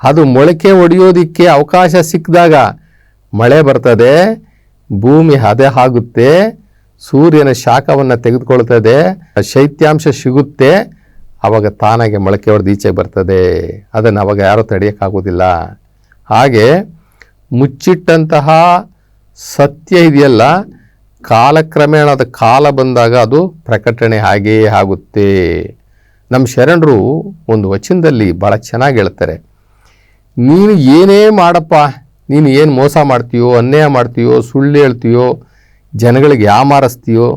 ಅದು ಮೊಳಕೆ ಒಡೆಯೋದಿಕ್ಕೆ ಅವಕಾಶ ಸಿಕ್ಕಿದಾಗ ಮಳೆ ಬರ್ತದೆ, ಭೂಮಿ ಹದೆ ಆಗುತ್ತೆ, ಸೂರ್ಯನ ಶಾಖವನ್ನು ತೆಗೆದುಕೊಳ್ತದೆ, ಶೈತ್ಯಾಂಶ ಸಿಗುತ್ತೆ, ಅವಾಗ ತಾನಾಗೆ ಮೊಳಕೆ ಹೊಡೆದು ಈಚೆಗೆ ಬರ್ತದೆ. ಅದನ್ನು ಅವಾಗ ಯಾರೂ ತಡೆಯೋಕ್ಕಾಗೋದಿಲ್ಲ ಹಾಗೆ ಮುಚ್ಚಿಟ್ಟಂತಹ ಸತ್ಯ ಇದೆಯಲ್ಲ, ಕಾಲಕ್ರಮೇಣ ಅದು ಕಾಲ ಬಂದಾಗ ಅದು ಪ್ರಕಟಣೆ ಹಾಗೇ ಆಗುತ್ತೆ. ನಮ್ಮ ಶರಣರು ಒಂದು ವಚನದಲ್ಲಿ ಭಾಳ ಚೆನ್ನಾಗಿ ಹೇಳ್ತಾರೆ, ನೀನು ಏನೇ ಮಾಡಪ್ಪ, ನೀನು ಏನು ಮೋಸ ಮಾಡ್ತೀಯೋ, ಅನ್ಯಾಯ ಮಾಡ್ತೀಯೋ, ಸುಳ್ಳು ಹೇಳ್ತೀಯೋ, ಜನಗಳಿಗೆ ಯಾಮಾರಿಸ್ತೀಯೋ,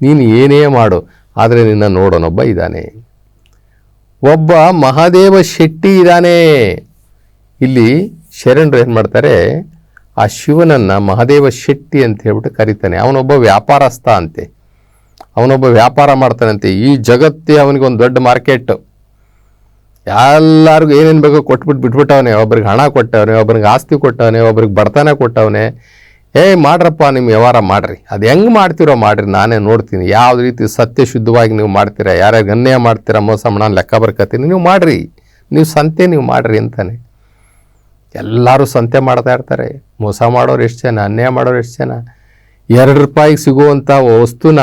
ನೀನು ಏನೇ ಮಾಡು, ಆದರೆ ನಿನ್ನ ನೋಡೋನೊಬ್ಬ ಇದ್ದಾನೆ. ಒಬ್ಬ ಮಹಾದೇವ ಶೆಟ್ಟಿ ಇದ್ದಾನೆ. ಇಲ್ಲಿ ಶರಣರು ಏನು ಮಾಡ್ತಾರೆ, ಆ ಶಿವನನ್ನು ಮಹಾದೇವ ಶೆಟ್ಟಿ ಅಂತ ಹೇಳ್ಬಿಟ್ಟು ಕರೀತಾನೆ. ಅವನೊಬ್ಬ ವ್ಯಾಪಾರಸ್ಥ ಅಂತೆ. ಅವನೊಬ್ಬ ವ್ಯಾಪಾರ ಮಾಡ್ತಾನಂತೆ. ಈ ಜಗತ್ತೇ ಅವನಿಗೆ ಒಂದು ದೊಡ್ಡ ಮಾರ್ಕೆಟ್. ಎಲ್ಲರಿಗೂ ಏನೇನು ಬೇಕೋ ಕೊಟ್ಬಿಟ್ಟು ಬಿಟ್ಬಿಟ್ಟವನೆ. ಒಬ್ರಿಗೆ ಹಣ ಕೊಟ್ಟವನೆ, ಒಬ್ರಿಗೆ ಆಸ್ತಿ ಕೊಟ್ಟವನೆ, ಒಬ್ರಿಗೆ ಬಡತನ ಕೊಟ್ಟವನೆ. ಏ ಮಾಡ್ರಪ್ಪ ನಿಮ್ಮ ವ್ಯವಹಾರ ಮಾಡ್ರಿ. ಅದು ಹೆಂಗೆ ಮಾಡ್ತಿರೋ ಮಾಡ್ರಿ, ನಾನೇ ನೋಡ್ತೀನಿ. ಯಾವ ರೀತಿ ಸತ್ಯ ಶುದ್ಧವಾಗಿ ನೀವು ಮಾಡ್ತೀರಾ? ಯಾರ್ಯಾರು ಅನ್ಯಾಯ ಮಾಡ್ತೀರಾ? ಮೋಸ ನಾನು ಲೆಕ್ಕ ಬರ್ಕತ್ತೀನಿ. ನೀವು ಮಾಡ್ರಿ. ನೀವು ಸಂತೆ, ನೀವು ಮಾಡ್ರಿ ಅಂತಾನೆ. ಎಲ್ಲರೂ ಸಂತೆ ಮಾಡ್ತಾ ಇರ್ತಾರೆ. ಮೋಸ ಮಾಡೋರು ಎಷ್ಟು ಜನ, ಅನ್ಯಾಯ ಮಾಡೋರು ಎಷ್ಟು ಜನ, ಎರಡು ರೂಪಾಯಿಗೆ ಸಿಗುವಂಥ ವಸ್ತುನ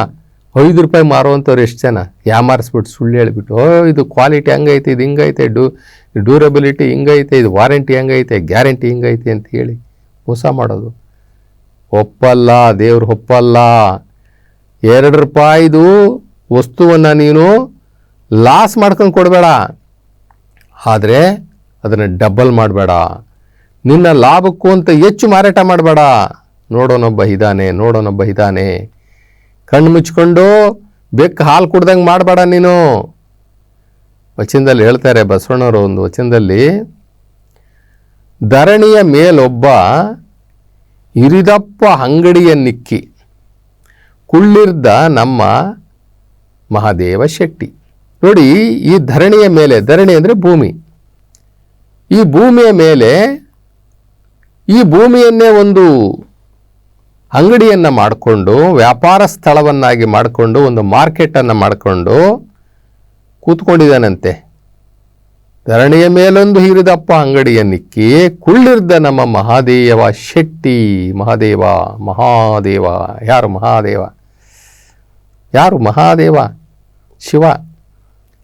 ಐದು ರೂಪಾಯಿ ಮಾರುವಂಥವ್ರು ಎಷ್ಟು ಜನ ಯಾಮಾರಿಸ್ಬಿಟ್ಟು ಸುಳ್ಳು ಹೇಳ್ಬಿಟ್ಟು, ಓ, ಇದು ಕ್ವಾಲಿಟಿ ಹಂಗೈತೆ, ಇದು ಹಿಂಗೈತೆ, ಡೂ ಡ್ಯೂರಬಿಲಿಟಿ ಹಿಂಗೈತೆ, ಇದು ವಾರಂಟಿ ಹಂಗೈತೆ ಗ್ಯಾರಂಟಿ ಹಿಂಗೈತೆ ಅಂತ ಹೇಳಿ ಮೋಸ ಮಾಡೋದು. ಒಪ್ಪಲ್ಲ, ದೇವ್ರು ಒಪ್ಪಲ್ಲ. ಎರಡು ರೂಪಾಯಿದು ವಸ್ತುವನ್ನು ನೀನು ಲಾಸ್ ಮಾಡ್ಕೊಂಡು ಕೊಡಬೇಡ. ಆದರೆ ಅದನ್ನು ಡಬಲ್ ಮಾಡಬೇಡ. ನಿನ್ನ ಲಾಭಕ್ಕೂ ಅಂತ ಹೆಚ್ಚು ಮಾರಾಟ ಮಾಡಬೇಡ. ನೋಡೋನೊಬ್ಬ ಇದ್ದಾನೆ ನೋಡೋನೊಬ್ಬ ಇದ್ದಾನೆ ಕಣ್ಣು ಮುಚ್ಕೊಂಡು ಬೆಕ್ಕು ಹಾಲು ಕುಡ್ದಂಗೆ ಮಾಡಬೇಡ ನೀನು. ವಚನದಲ್ಲಿ ಹೇಳ್ತಾರೆ ಬಸವಣ್ಣವರು ಒಂದು ವಚನದಲ್ಲಿ, ಧರಣಿಯ ಮೇಲೊಬ್ಬ ಇರಿದಪ್ಪ ಅಂಗಡಿಯ ನಿಕ್ಕಿ, ಕುಳ್ಳಿರ್ದ ನಮ್ಮ ಮಹಾದೇವ ಶೆಟ್ಟಿ. ನೋಡಿ ಈ ಧರಣಿಯ ಮೇಲೆ, ಧರಣಿ ಅಂದರೆ ಭೂಮಿ. ಈ ಭೂಮಿಯ ಮೇಲೆ ಈ ಭೂಮಿಯನ್ನೇ ಒಂದು ಅಂಗಡಿಯನ್ನು ಮಾಡಿಕೊಂಡು, ವ್ಯಾಪಾರ ಸ್ಥಳವನ್ನಾಗಿ ಮಾಡಿಕೊಂಡು, ಒಂದು ಮಾರ್ಕೆಟನ್ನು ಮಾಡಿಕೊಂಡು ಕೂತ್ಕೊಂಡಿದ್ದಾನಂತೆ. ಧರಣಿಯ ಮೇಲೊಂದು ಹಿರಿದಪ್ಪ ಅಂಗಡಿಯನ್ನಿಕ್ಕಿ ಕುಳ್ಳಿರ್ದ ನಮ್ಮ ಮಹಾದೇವ ಶೆಟ್ಟಿ, ಮಹಾದೇವ ಮಹಾದೇವ, ಯಾರು ಮಹಾದೇವ? ಯಾರು ಮಹಾದೇವ? ಶಿವ.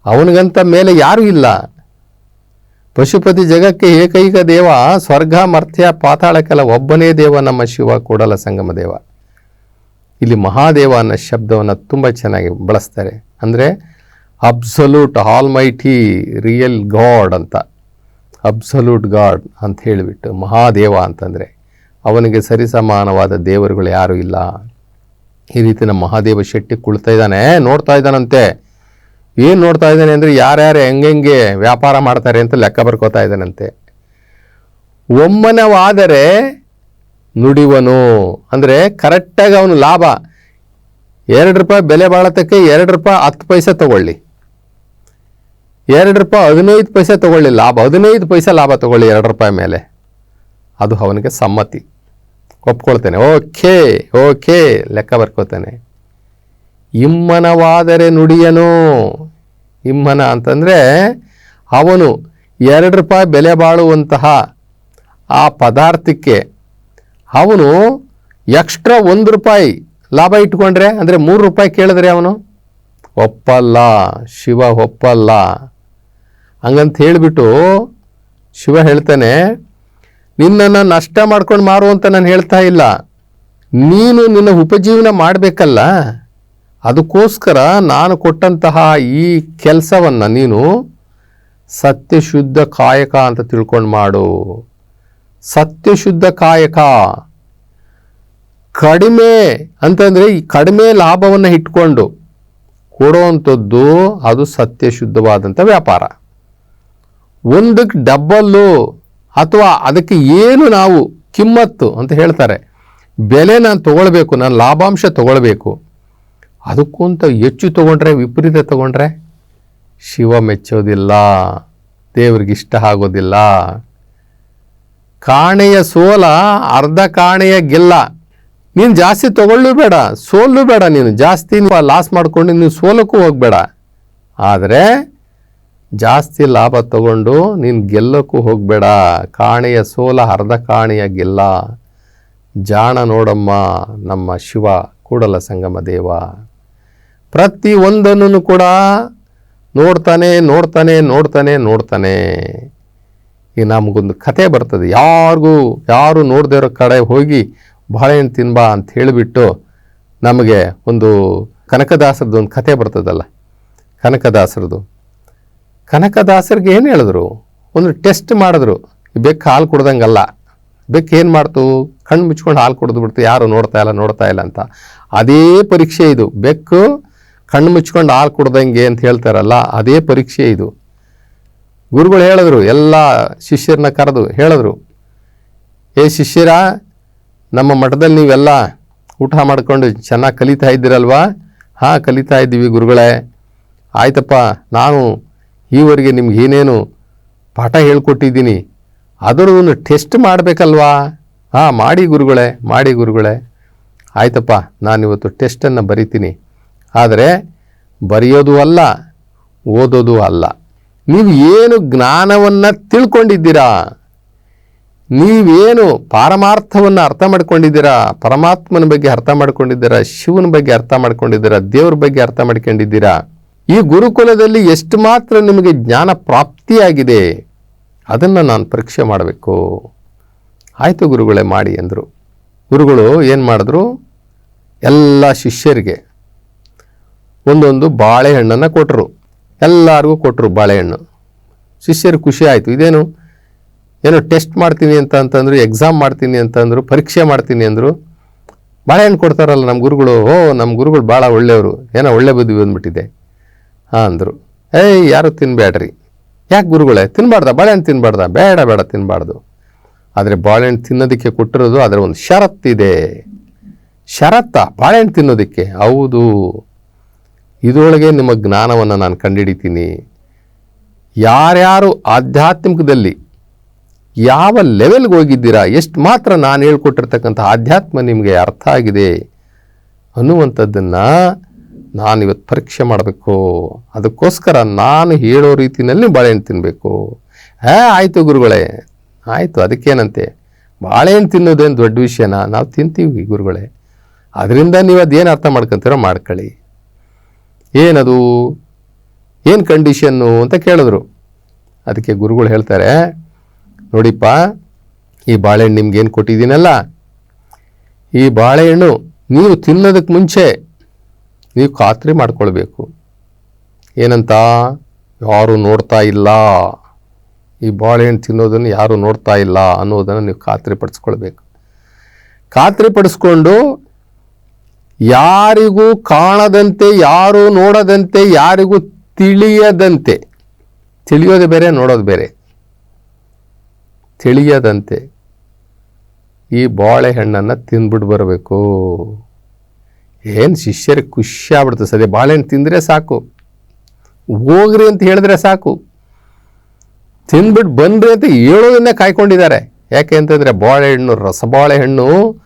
ಅವನಿಗಂತ ಮೇಲೆ ಯಾರೂ ಇಲ್ಲ. ಪಶುಪತಿ ಜಗಕ್ಕೆ ಏಕೈಕ ದೇವ, ಸ್ವರ್ಗ, ಮರ್ತ್ಯ ಪಾತಾಳಕ್ಕೆಲ್ಲ ಒಬ್ಬನೇ ದೇವ, ನಮ್ಮ ಶಿವ, ಕೂಡಲ ಸಂಗಮ ದೇವ. ಇಲ್ಲಿ ಮಹಾದೇವ ಅನ್ನೋ ಶಬ್ದವನ್ನು ತುಂಬ ಚೆನ್ನಾಗಿ ಬಳಸ್ತಾರೆ. ಅಂದರೆ absolute almighty real God ಅಂತ. ಅಬ್ಸಲ್ಯೂಟ್ ಗಾಡ್ ಅಂತ ಹೇಳಿಬಿಟ್ಟು ಮಹಾದೇವ ಅಂತಂದರೆ ಅವನಿಗೆ ಸರಿಸಮಾನವಾದ ದೇವರುಗಳು ಯಾರೂ ಇಲ್ಲ. ಈ ರೀತಿ ನಮ್ಮ ಮಹಾದೇವ ಶೆಟ್ಟಿ ಕುಳ್ತಾ ಇದ್ದಾನೆ, ನೋಡ್ತಾ ಇದ್ದಾನಂತೆ. ಏನು ನೋಡ್ತಾ ಇದ್ದಾನೆ ಅಂದರೆ ಯಾರ್ಯಾರು ಹೆಂಗೆಂಗೆ ವ್ಯಾಪಾರ ಮಾಡ್ತಾರೆ ಅಂತ ಲೆಕ್ಕ ಬರ್ಕೋತಾ ಇದ್ದಾನಂತೆ. ಒಮ್ಮನವಾದರೆ ನುಡಿವನು. ಅಂದರೆ ಕರೆಕ್ಟಾಗಿ ಅವನು ಲಾಭ. ಎರಡು ರೂಪಾಯಿ ಬೆಲೆ ಬಾಳತಕ್ಕೆ ಎರಡು ರೂಪಾಯಿ ಹತ್ತು ಪೈಸೆ ತಗೊಳ್ಳಿ. ಎರಡು ರೂಪಾಯಿ ಹದಿನೈದು ಪೈಸೆ ತಗೊಳ್ಳಿ ಲಾಭ. ಹದಿನೈದು ಪೈಸೆ ಲಾಭ ತಗೊಳ್ಳಿ ಎರಡು ರೂಪಾಯಿ ಮೇಲೆ. ಅದು ಅವನಿಗೆ ಸಮ್ಮತಿ. ಒಪ್ಕೊಳ್ತೇನೆ. ಓಕೆ ಓಕೆ, ಲೆಕ್ಕ ಬರ್ಕೋತಾನೆ. ಇಮ್ಮನವಾದರೆ ನುಡಿಯನು. ಇಮ್ಮನ ಅಂತಂದರೆ ಅವನು ಎರಡು ರೂಪಾಯಿ ಬೆಲೆ ಬಾಳುವಂತಹ ಆ ಪದಾರ್ಥಕ್ಕೆ ಅವನು ಎಕ್ಸ್ಟ್ರಾ ಒಂದು ರೂಪಾಯಿ ಲಾಭ ಇಟ್ಕೊಂಡ್ರೆ, ಅಂದರೆ ಮೂರು ರೂಪಾಯಿ ಕೇಳಿದ್ರೆ ಅವನು? ಒಪ್ಪಲ್ಲ, ಶಿವ ಒಪ್ಪಲ್ಲ. ಹಂಗಂತ ಹೇಳಿಬಿಟ್ಟು ಶಿವ ಹೇಳ್ತಾನೆ, ನಿನ್ನನ್ನು ನಷ್ಟ ಮಾಡ್ಕೊಂಡು ಮಾರು ಅಂತ ನಾನು ಹೇಳ್ತಾ ಇಲ್ಲ. ನೀನು ನಿನ್ನ ಉಪಜೀವನ ಮಾಡಬೇಕಲ್ಲ. ಅದಕ್ಕೋಸ್ಕರ ನಾನು ಕೊಟ್ಟಂತಹ ಈ ಕೆಲಸವನ್ನು ನೀನು ಸತ್ಯಶುದ್ಧ ಕಾಯಕ ಅಂತ ತಿಳ್ಕೊಂಡು ಮಾಡು. ಸತ್ಯಶುದ್ಧ ಕಾಯಕ. ಕಡಿಮೆ ಅಂತಂದರೆ ಈ ಕಡಿಮೆ ಲಾಭವನ್ನು ಇಟ್ಕೊಂಡು ಕೊಡುವಂಥದ್ದು ಅದು ಸತ್ಯಶುದ್ಧವಾದಂಥ ವ್ಯಾಪಾರ. ಒಂದಕ್ಕೆ ಡಬ್ಬಲ್ಲು ಅಥವಾ ಅದಕ್ಕೆ ಏನು ನಾವು ಕಿಮ್ಮತ್ತು ಅಂತ ಹೇಳ್ತಾರೆ. ಬೆಲೆ ನಾನು ತಗೊಳ್ಬೇಕು, ನಾನು ಲಾಭಾಂಶ ತಗೊಳ್ಬೇಕು. ಅದಕ್ಕಂತ ಹೆಚ್ಚು ತೊಗೊಂಡ್ರೆ, ವಿಪರೀತ ತಗೊಂಡ್ರೆ ಶಿವ ಮೆಚ್ಚೋದಿಲ್ಲ, ದೇವ್ರಿಗೆ ಇಷ್ಟ ಆಗೋದಿಲ್ಲ. ಕಾಣೆಯ ಸೋಲ, ಅರ್ಧ ಕಾಣೆಯ ಗೆಲ್ಲ. ನೀನು ಜಾಸ್ತಿ ತೊಗೊಳ್ಳೂ ಬೇಡ ಸೋಲು ಬೇಡ ನೀನು. ಜಾಸ್ತಿ ಲಾಸ್ ಮಾಡಿಕೊಂಡು ನೀನು ಸೋಲಕ್ಕೂ ಹೋಗಬೇಡ. ಆದರೆ ಜಾಸ್ತಿ ಲಾಭ ತಗೊಂಡು ನೀನು ಗೆಲ್ಲಕ್ಕೂ ಹೋಗಬೇಡ. ಕಾಣೆಯ ಸೋಲ, ಅರ್ಧ ಕಾಣೆಯ ಗೆಲ್ಲ. ಜಾಣ ನೋಡಮ್ಮ, ನಮ್ಮ ಶಿವ ಕೂಡಲ ಸಂಗಮ ದೇವ. ಪ್ರತಿ ಒಂದನ್ನು ಕೂಡ ನೋಡ್ತಾನೆ ನೋಡ್ತಾನೆ ನೋಡ್ತಾನೆ ನೋಡ್ತಾನೆ. ಈಗ ನಮಗೊಂದು ಕತೆ ಬರ್ತದೆ. ಯಾರಿಗೂ, ಯಾರು ನೋಡದೇ ಇರೋ ಕಡೆ ಹೋಗಿ ಬಾಳೆಹಣ್ಣು ತಿನ್ಬಾ ಅಂತ ಹೇಳಿಬಿಟ್ಟು ನಮಗೆ ಒಂದು ಕನಕದಾಸರದ್ದು ಒಂದು ಕತೆ ಬರ್ತದಲ್ಲ? ಕನಕದಾಸರದು ಕನಕದಾಸರಿಗೆ ಏನು ಹೇಳಿದ್ರು? ಒಂದು ಟೆಸ್ಟ್ ಮಾಡಿದ್ರು. ಈ ಬೆಕ್ಕು ಹಾಲು ಕುಡ್ದಂಗಲ್ಲ. ಬೆಕ್ಕು ಏನು ಮಾಡ್ತು? ಕಣ್ಣು ಮುಚ್ಕೊಂಡು ಹಾಲು ಕುಡಿದು ಬಿಡ್ತು. ಯಾರು ನೋಡ್ತಾ ಇಲ್ಲ ನೋಡ್ತಾ ಇಲ್ಲ ಅಂತ. ಅದೇ ಪರೀಕ್ಷೆ ಇದು. ಬೆಕ್ಕು ಕಣ್ಣು ಮುಚ್ಕೊಂಡು ಹಾಲು ಕುಡ್ದಂಗೆ ಅಂತ ಹೇಳ್ತಾರಲ್ಲ, ಅದೇ ಪರೀಕ್ಷೆ ಇದು. ಗುರುಗಳು ಹೇಳಿದ್ರು, ಎಲ್ಲ ಶಿಷ್ಯರನ್ನ ಕರೆದು ಹೇಳಿದ್ರು, ಏ ಶಿಷ್ಯರ, ನಮ್ಮ ಮಠದಲ್ಲಿ ನೀವೆಲ್ಲ ಊಟ ಮಾಡ್ಕೊಂಡು ಚೆನ್ನಾಗಿ ಕಲಿತಾ ಇದ್ದೀರಲ್ವಾ? ಹಾಂ, ಕಲಿತಾ ಇದ್ದೀವಿ ಗುರುಗಳೇ. ಆಯ್ತಪ್ಪ, ನಾನು ಈವರೆಗೆ ನಿಮ್ಗೆ ಏನೇನು ಪಾಠ ಹೇಳ್ಕೊಟ್ಟಿದ್ದೀನಿ ಅದರದನ್ನು ಟೆಸ್ಟ್ ಮಾಡಬೇಕಲ್ವಾ? ಹಾಂ, ಮಾಡಿ ಗುರುಗಳೇ ಮಾಡಿ ಗುರುಗಳೇ. ಆಯ್ತಪ್ಪ, ನಾನಿವತ್ತು ಟೆಸ್ಟನ್ನು ಬರಿತೀನಿ. ಆದರೆ ಬರೆಯೋದು ಅಲ್ಲ, ಓದೋದು ಅಲ್ಲ. ನೀವು ಏನು ಜ್ಞಾನವನ್ನು ತಿಳ್ಕೊಂಡಿದ್ದೀರಾ? ನೀವೇನು ಪಾರಮಾರ್ಥವನ್ನು ಅರ್ಥ ಮಾಡ್ಕೊಂಡಿದ್ದೀರಾ? ಪರಮಾತ್ಮನ ಬಗ್ಗೆ ಅರ್ಥ ಮಾಡ್ಕೊಂಡಿದ್ದೀರಾ? ಶಿವನ ಬಗ್ಗೆ ಅರ್ಥ ಮಾಡ್ಕೊಂಡಿದ್ದೀರಾ? ದೇವ್ರ ಬಗ್ಗೆ ಅರ್ಥ ಮಾಡ್ಕೊಂಡಿದ್ದೀರಾ? ಈ ಗುರುಕುಲದಲ್ಲಿ ಎಷ್ಟು ಮಾತ್ರ ನಿಮಗೆ ಜ್ಞಾನ ಪ್ರಾಪ್ತಿಯಾಗಿದೆ, ಅದನ್ನು ನಾನು ಪರೀಕ್ಷೆ ಮಾಡಬೇಕು. ಆಯಿತು ಗುರುಗಳೇ, ಮಾಡಿ ಅಂದರು ಗುರುಗಳು ಏನು ಮಾಡಿದ್ರು? ಎಲ್ಲ ಶಿಷ್ಯರಿಗೆ ಒಂದೊಂದು ಬಾಳೆಹಣ್ಣನ್ನು ಕೊಟ್ಟರು ಎಲ್ಲರಿಗೂ ಕೊಟ್ಟರು ಬಾಳೆಹಣ್ಣು. ಶಿಷ್ಯರು ಖುಷಿ ಆಯಿತು. ಇದೇನು? ಏನೋ ಟೆಸ್ಟ್ ಮಾಡ್ತೀನಿ ಅಂತ ಅಂತಂದ್ರು, ಎಕ್ಸಾಮ್ ಮಾಡ್ತೀನಿ ಅಂತಂದರು, ಪರೀಕ್ಷೆ ಮಾಡ್ತೀನಿ ಅಂದರು. ಬಾಳೆಹಣ್ಣು ಕೊಡ್ತಾರಲ್ಲ ನಮ್ಮ ಗುರುಗಳು ಓ ನಮ್ಮ ಗುರುಗಳು ಭಾಳ ಒಳ್ಳೆಯವರು. ಏನೋ ಒಳ್ಳೆ ಬುದ್ಧಿ ಬಂದ್ಬಿಟ್ಟಿದೆ. ಹಾಂ ಅಂದರು. ಏಯ್, ಯಾರು ತಿನ್ನಬೇಡ್ರಿ ಯಾಕೆ ಗುರುಗಳೇ? ತಿನ್ನಬಾರ್ದ ಬಾಳೆಹಣ್ಣು ತಿನ್ನಬಾರ್ದ ಬೇಡ ಬೇಡ ತಿನ್ನಬಾರ್ದು ಆದರೆ ಬಾಳೆಹಣ್ಣು ತಿನ್ನೋದಕ್ಕೆ ಕೊಟ್ಟಿರೋದು ಅದರ ಒಂದು ಷರತ್ತಿದೆ. ಷರತ್ತ? ಬಾಳೆಹಣ್ಣು ತಿನ್ನೋದಕ್ಕೆ? ಹೌದು. ಇದರೊಳಗೆ ನಿಮ್ಮ ಜ್ಞಾನವನ್ನು ನಾನು ಕಂಡುಹಿಡಿತೀನಿ ಯಾರ್ಯಾರು ಆಧ್ಯಾತ್ಮಿಕದಲ್ಲಿ ಯಾವ ಲೆವೆಲ್ಗೆ ಹೋಗಿದ್ದೀರಾ, ಎಷ್ಟು ಮಾತ್ರ ನಾನು ಹೇಳ್ಕೊಟ್ಟಿರ್ತಕ್ಕಂಥ ಆಧ್ಯಾತ್ಮ ನಿಮಗೆ ಅರ್ಥ ಆಗಿದೆ ಅನ್ನುವಂಥದ್ದನ್ನು ನಾನು ಇವತ್ತು ಪರೀಕ್ಷೆ ಮಾಡಬೇಕು. ಅದಕ್ಕೋಸ್ಕರ ನಾನು ಹೇಳೋ ರೀತಿಯಲ್ಲಿ ಬಾಳೆಹಣ್ಣು ತಿನ್ನಬೇಕು ಹೇ, ಆಯಿತು ಗುರುಗಳೇ, ಆಯಿತು, ಅದಕ್ಕೇನಂತೆ. ಬಾಳೆಹಣ್ಣು ತಿನ್ನೋದೇನು ದೊಡ್ಡ ವಿಷಯನ? ನಾವು ತಿಂತೀವಿ ಗುರುಗಳೇ. ಅದರಿಂದ ನೀವು ಅದೇನು ಅರ್ಥ ಮಾಡ್ಕೊತೀರೋ ಮಾಡ್ಕೊಳ್ಳಿ. ಏನದು? ಏನು ಕಂಡೀಷನ್ನು ಅಂತ ಕೇಳಿದ್ರು. ಅದಕ್ಕೆ ಗುರುಗಳು ಹೇಳ್ತಾರೆ, ನೋಡಿಪ್ಪ, ಈ ಬಾಳೆಹಣ್ಣು ನಿಮ್ಗೇನು ಕೊಟ್ಟಿದ್ದೀನಲ್ಲ? ಈ ಬಾಳೆಹಣ್ಣು ನೀವು ತಿನ್ನೋದಕ್ಕೆ ಮುಂಚೆ ನೀವು ಖಾತ್ರಿ ಮಾಡ್ಕೊಳ್ಬೇಕು. ಏನಂತ? ಯಾರು ನೋಡ್ತಾ ಇಲ್ಲ. ಈ ಬಾಳೆಹಣ್ಣು ತಿನ್ನೋದನ್ನು ಯಾರು ನೋಡ್ತಾ ಇಲ್ಲ ಅನ್ನೋದನ್ನು ನೀವು ಖಾತ್ರಿ ಪಡಿಸ್ಕೊಳ್ಬೇಕು. ಖಾತ್ರಿ ಪಡಿಸ್ಕೊಂಡು ಯಾರಿಗೂ ಕಾಣದಂತೆ, ಯಾರು ನೋಡದಂತೆ, ಯಾರಿಗೂ ತಿಳಿಯದಂತೆ. ತಿಳಿಯೋದು ಬೇರೆ, ನೋಡೋದು ಬೇರೆ. ತಿಳಿಯದಂತೆ. ಈ ಬಾಳೆಹಣ್ಣನ್ನು ತಿಂದ್ಬಿಟ್ಟು ಬರಬೇಕು. ಏನು ಶಿಷ್ಯರಿಗೆ ಖುಷಿ ಆಗ್ಬಿಡ್ತದೆ ಸದ್ಯ. ಬಾಳೆಹಣ್ಣು ತಿಂದರೆ ಸಾಕು. ಹೋಗ್ರಿ ಅಂತ ಹೇಳಿದ್ರೆ ಸಾಕು. ತಿಂದ್ಬಿಟ್ಟು ಬನ್ನಿರಿ ಅಂತ ಹೇಳೋದನ್ನೇ ಕಾಯ್ಕೊಂಡಿದ್ದಾರೆ. ಯಾಕೆ ಅಂತಂದರೆ ಬಾಳೆಹಣ್ಣು, ರಸಬಾಳೆಹಣ್ಣು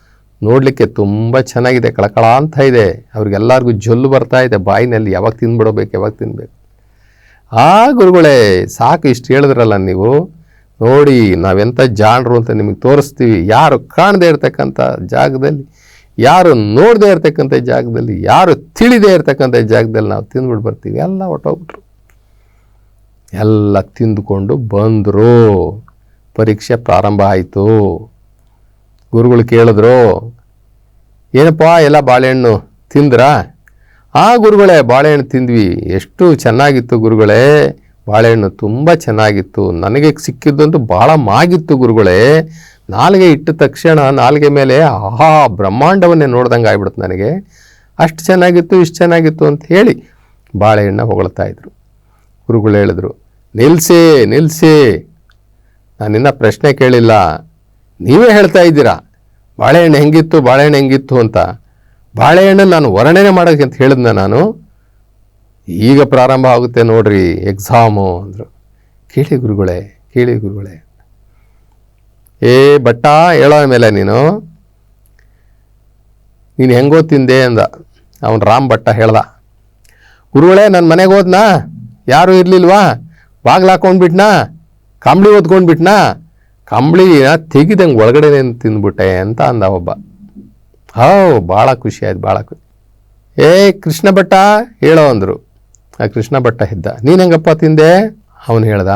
ನೋಡಲಿಕ್ಕೆ ತುಂಬ ಚೆನ್ನಾಗಿದೆ, ಕಳಕಳ ಅಂತ ಇದೆ. ಅವ್ರಿಗೆಲ್ಲರಿಗೂ ಜೊಲ್ಲು ಬರ್ತಾ ಇದೆ, ಬಾಯಿನಲ್ಲಿ ಯಾವಾಗ ತಿಂದ್ಬಿಡಬೇಕು ಯಾವಾಗ ತಿನ್ಬೇಕು. ಆ ಗುರುಗಳೇ, ಸಾಕು ಇಷ್ಟು ಹೇಳಿದ್ರಲ್ಲ ನೀವು. ನೋಡಿ ನಾವೆಂಥ ಜಾಣರು ಅಂತ ನಿಮಗೆ ತೋರಿಸ್ತೀವಿ. ಯಾರು ಕಾಣದೇ ಇರತಕ್ಕಂಥ ಜಾಗದಲ್ಲಿ, ಯಾರು ನೋಡದೇ ಇರತಕ್ಕಂಥ ಜಾಗದಲ್ಲಿ, ಯಾರು ತಿಳಿದೇ ಇರತಕ್ಕಂಥ ಜಾಗದಲ್ಲಿ ನಾವು ತಿಂದ್ಬಿಟ್ಟು ಬರ್ತೀವಿ. ಎಲ್ಲ ಹೊಟ್ಟೋಗ್ಬಿಟ್ರು ಎಲ್ಲ ತಿಂದುಕೊಂಡು ಬಂದರು. ಪರೀಕ್ಷೆ ಪ್ರಾರಂಭ ಆಯಿತು. ಗುರುಗಳು ಕೇಳಿದ್ರು, ಏನಪ್ಪ ಎಲ್ಲ ಬಾಳೆಹಣ್ಣು ತಿಂದ್ರಾ? ಆ ಗುರುಗಳೇ, ಬಾಳೆಹಣ್ಣು ತಿಂದ್ವಿ. ಎಷ್ಟು ಚೆನ್ನಾಗಿತ್ತು ಗುರುಗಳೇ, ಬಾಳೆಹಣ್ಣು ತುಂಬ ಚೆನ್ನಾಗಿತ್ತು. ನನಗೆ ಸಿಕ್ಕಿದ್ದಂತೂ ಭಾಳ ಮಾಗಿತ್ತು ಗುರುಗಳೇ. ನಾಲ್ಗೆ ಇಟ್ಟ ತಕ್ಷಣ ನಾಲ್ಗೆ ಮೇಲೆ, ಆಹಾ, ಬ್ರಹ್ಮಾಂಡವನ್ನೇ ನೋಡ್ದಂಗೆ ಆಗ್ಬಿಡುತ್ತೆ ನನಗೆ. ಅಷ್ಟು ಚೆನ್ನಾಗಿತ್ತು, ಇಷ್ಟು ಚೆನ್ನಾಗಿತ್ತು ಅಂತ ಹೇಳಿ ಬಾಳೆಹಣ್ಣ ಹೊಗಳ್ತಾ ಇದ್ರು. ಗುರುಗಳು ಹೇಳಿದ್ರು, ನಿಲ್ಸಿ ನಾನು ನಾನಿನ್ನ ಪ್ರಶ್ನೆ ಕೇಳಿಲ್ಲ. ನೀವೇ ಹೇಳ್ತಾ ಇದ್ದೀರಾ? ಬಾಳೆಹಣ್ಣು ಹೆಂಗಿತ್ತು ಬಾಳೆಹಣ್ಣು ಹೆಂಗಿತ್ತು ಅಂತ. ಬಾಳೆಹಣ್ಣು ನಾನು ವರ್ಣನೆ ಮಾಡೋಕ್ಕೆ ಅಂತ ಹೇಳಿದ್ನ ನಾನು. ಈಗ ಪ್ರಾರಂಭ ಆಗುತ್ತೆ ನೋಡ್ರಿ ಎಕ್ಸಾಮು ಅಂದರು. ಕೇಳಿ ಗುರುಗಳೇ ಕೇಳಿ ಗುರುಗಳೇ. ಏ ಬಟ್ಟ ಹೇಳೋ ಮೇಲೆ ನೀನು. ನೀನು ಹೆಂಗೋ ತಿಂದೆ ಅಂದ. ಅವನು ರಾಮ್ ಭಟ್ಟ ಹೇಳ್ದ. ಗುರುಗಳೇ ನನ್ನ ಮನೆಗೆ ಹೋದ್ನಾ? ಯಾರೂ ಇರಲಿಲ್ವಾ? ಬಾಗ್ಲಾಕೊಂಡ್ಬಿಟ್ನಾ ಕಂಬಳಿ ಓದ್ಕೊಂಡ್ಬಿಟ್ನಾ ಕಂಬಳಿನ ತೆಗಿದಂಗೆ ಒಳಗಡೆ ತಿಂದ್ಬಿಟ್ಟೆ ಅಂತ ಅಂದ ಒಬ್ಬ. ಹೋ ಭಾಳ ಖುಷಿ ಆಯ್ತು ಭಾಳ ಖುಷಿ. ಏ, ಕೃಷ್ಣ ಭಟ್ಟ, ಹೇಳೋ ಅಂದರು. ಆ ಕೃಷ್ಣ ಭಟ್ಟ ಇದ್ದ. ನೀನು ಹೆಂಗಪ್ಪ ತಿಂದೆ? ಅವನು ಹೇಳ್ದ,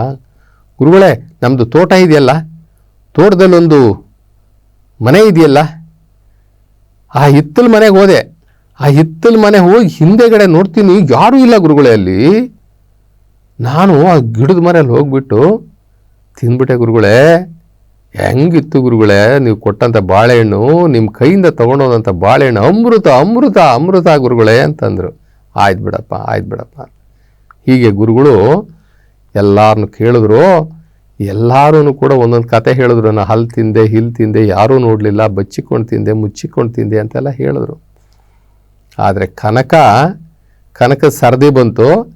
ಗುರುಗಳೇ ನಮ್ಮದು ತೋಟ ಇದೆಯಲ್ಲ, ತೋಟದಲ್ಲೊಂದು ಮನೆ ಇದೆಯಲ್ಲ, ಆ ಹಿತ್ತಲ ಮನೆಗೆ ಹೋದೆ. ಆ ಹಿತ್ತಲ ಮನೆ ಹೋಗಿ ಹಿಂದೆಗಡೆ ನೋಡ್ತೀನಿ, ಯಾರೂ ಇಲ್ಲ ಗುರುಗಳೇ ಅಲ್ಲಿ. ನಾನು ಆ ಗಿಡದ ಮನೇಲಿ ಹೋಗ್ಬಿಟ್ಟು ತಿಂದ್ಬಿಟ್ಟೆ ಗುರುಗಳೇ. ಹೆಂಗಿತ್ತು ಗುರುಗಳೇ, ನೀವು ಕೊಟ್ಟಂಥ ಬಾಳೆಹಣ್ಣು ನಿಮ್ಮ ಕೈಯಿಂದ ತೊಗೊಂಡೋದಂಥ ಬಾಳೆಹಣ್ಣು, ಅಮೃತ ಅಮೃತ ಅಮೃತ ಗುರುಗಳೇ ಅಂತಂದರು. ಆಯ್ತು ಬಿಡಪ್ಪ ಆಯ್ತು ಬಿಡಪ್ಪ. ಹೀಗೆ ಗುರುಗಳು ಎಲ್ಲರನ್ನು ಕೇಳಿದ್ರು. ಎಲ್ಲರೂ ಕೂಡ ಒಂದೊಂದು ಕತೆ ಹೇಳಿದ್ರು. ನಾನು ಹಲ್ ತಿಂದೆ, ಹಿಲ್ ತಿಂದೆ, ಯಾರೂ ನೋಡಲಿಲ್ಲ, ಬಚ್ಚಿಕೊಂಡು ತಿಂದೆ, ಮುಚ್ಚಿಕೊಂಡು ತಿಂದೆ ಅಂತೆಲ್ಲ ಹೇಳಿದ್ರು. ಆದರೆ ಕನಕ ಕನಕ ಸರದಿ ಬಂತು.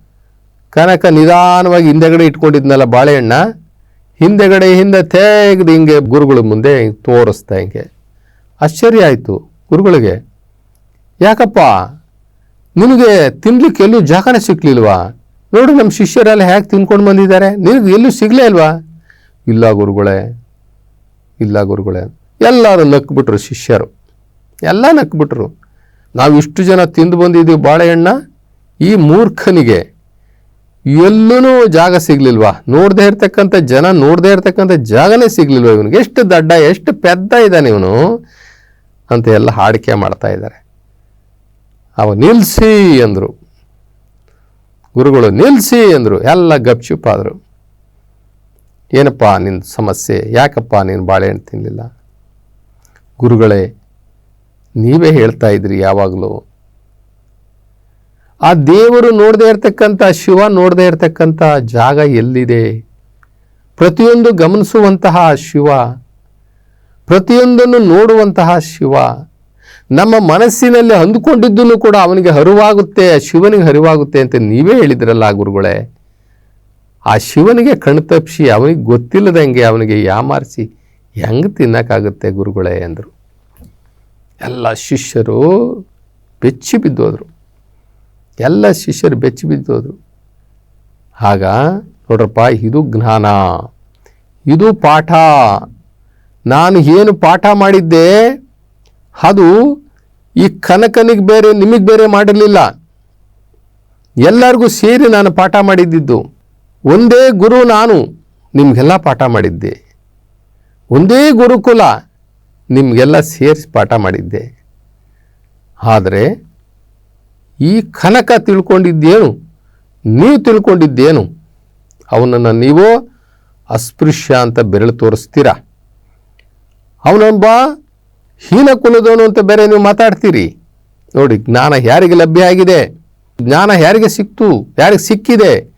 ಕನಕ ನಿಧಾನವಾಗಿ ಹಿಂದೆಗಡೆ ಇಟ್ಕೊಂಡಿದ್ನಲ್ಲ ಬಾಳೆಹಣ್ಣ. ಹಿಂದೆಗಡೆ ಹಿಂದೆ ತೆಗೆದು ಹಿಂಗೆ ಗುರುಗಳ ಮುಂದೆ ತೋರಿಸ್ತಾ ಹಿಂಗೆ. ಆಶ್ಚರ್ಯ ಆಯಿತು ಗುರುಗಳಿಗೆ. ಯಾಕಪ್ಪ? ನಿನಗೆ ತಿನ್ಲಿಕ್ಕೆ ಎಲ್ಲೂ ಜಾಗನೇ ಸಿಕ್ಕಲಿಲ್ವಾ ನೋಡು ನಮ್ಮ ಶಿಷ್ಯರೆಲ್ಲ ಹೇಗೆ ತಿನ್ಕೊಂಡು ಬಂದಿದ್ದಾರೆ. ನಿನಗೆ ಎಲ್ಲೂ ಸಿಗಲೇ ಇಲ್ವಾ? ಇಲ್ಲ ಗುರುಗಳೇ. ಇಲ್ಲ ಗುರುಗಳೇ. ಎಲ್ಲರೂ ನಕ್ಬಿಟ್ರು ಶಿಷ್ಯರು. ಎಲ್ಲ ನಕ್ಬಿಟ್ರು. ನಾವು ಇಷ್ಟು ಜನ ತಿಂದು ಬಂದಿದ್ದೀವಿ ಬಾಳೆಹಣ್ಣ. ಈ ಮೂರ್ಖನಿಗೆ ಎಲ್ಲೂ ಜಾಗ ಸಿಗ್ಲಿಲ್ವಾ? ನೋಡದೆ ಇರ್ತಕ್ಕಂಥ ಜನ, ನೋಡ್ದೆ ಇರ್ತಕ್ಕಂಥ ಜಾಗನೇ ಸಿಗ್ಲಿಲ್ವಾ ಇವನಿಗೆ? ಎಷ್ಟು ದಡ್ಡ, ಎಷ್ಟು ಪೆದ್ದ ಇದ್ದಾನೆ ಇವನು ಅಂತ ಎಲ್ಲ ಹಾಡಿಕೆ ಮಾಡ್ತಾ ಇದ್ದಾರೆ. ಅವ ನಿಲ್ಸಿ ಅಂದರು. ಗುರುಗಳು ನಿಲ್ಸಿ ಅಂದರು. ಎಲ್ಲ ಗಪ್ಚುಪ್ ಆದರು. ಏನಪ್ಪ ನಿನ್ನ ಸಮಸ್ಯೆ? ಯಾಕಪ್ಪ ನೀನು ಬಾಳೆಹಣ್ಣು ತಿನ್ನಲಿಲ್ಲ ಗುರುಗಳೇ, ನೀವೇ ಹೇಳ್ತಾ ಇದ್ರಿ ಯಾವಾಗಲೂ ಆ ದೇವರು ನೋಡದೆ ಇರತಕ್ಕಂಥ ಶಿವ ನೋಡದೇ ಇರತಕ್ಕಂಥ ಜಾಗ ಎಲ್ಲಿದೆ? ಪ್ರತಿಯೊಂದು ಗಮನಿಸುವಂತಹ ಶಿವ, ಪ್ರತಿಯೊಂದನ್ನು ನೋಡುವಂತಹ ಶಿವ, ನಮ್ಮ ಮನಸ್ಸಿನಲ್ಲಿ ಅಂದುಕೊಂಡಿದ್ದನ್ನು ಕೂಡ ಅವನಿಗೆ ಹರಿವಾಗುತ್ತೆ, ಆ ಶಿವನಿಗೆ ಹರಿವಾಗುತ್ತೆ ಅಂತ ನೀವೇ ಹೇಳಿದ್ರಲ್ಲ ಗುರುಗಳೇ. ಆ ಶಿವನಿಗೆ ಕಣ್ತಪ್ಪಿಸಿ ಅವನಿಗೆ ಗೊತ್ತಿಲ್ಲದಂಗೆ ಅವನಿಗೆ ಯಾಮಾರಿಸಿ ಹೆಂಗೆ ತಿನ್ನೋಕ್ಕಾಗುತ್ತೆ ಗುರುಗಳೇ ಅಂದರು. ಎಲ್ಲ ಶಿಷ್ಯರು ಬೆಚ್ಚಿ ಬಿದ್ದೋದ್ರು. ಎಲ್ಲ ಶಿಷ್ಯರು ಬೆಚ್ಚಿ ಬಿದ್ದೋದ್ರು ಆಗ ನೋಡ್ರಪ್ಪ, ಇದು ಜ್ಞಾನ. ಇದು ಪಾಠ. ನಾನು ಏನು ಪಾಠ ಮಾಡಿದ್ದೆ, ಅದು ಈ ಕನಕನಿಗೆ ಬೇರೆ, ನಿಮಗೆ ಬೇರೆ ಮಾಡಿರಲಿಲ್ಲ. ಎಲ್ಲರಿಗೂ ಸೇರಿ ನಾನು ಪಾಠ ಮಾಡಿದ್ದಿದ್ದು. ಒಂದೇ ಗುರು ನಾನು, ನಿಮಗೆಲ್ಲ ಪಾಠ ಮಾಡಿದ್ದೆ. ಒಂದೇ ಗುರುಕುಲ, ನಿಮಗೆಲ್ಲ ಸೇರಿಸಿ ಪಾಠ ಮಾಡಿದ್ದೆ. ಆದರೆ ಈ ಕನಕ ತಿಳ್ಕೊಂಡಿದ್ದೇನು? ನೀವು ತಿಳ್ಕೊಂಡಿದ್ದೇನು? ಅವನನ್ನು ನೀವು ಅಸ್ಪೃಶ್ಯ ಅಂತ ಬೆರಳು ತೋರಿಸ್ತೀರ? ಅವನೊಬ್ಬ ಹೀನ ಕುಲದವನು ಅಂತ ಬೇರೆ ನೀವು ಮಾತಾಡ್ತೀರಿ. ನೋಡಿ, ಜ್ಞಾನ ಯಾರಿಗೆ ಲಭ್ಯ ಆಗಿದೆ? ಜ್ಞಾನ ಯಾರಿಗೆ ಸಿಕ್ತು? ಯಾರಿಗೆ ಸಿಕ್ಕಿದೆ?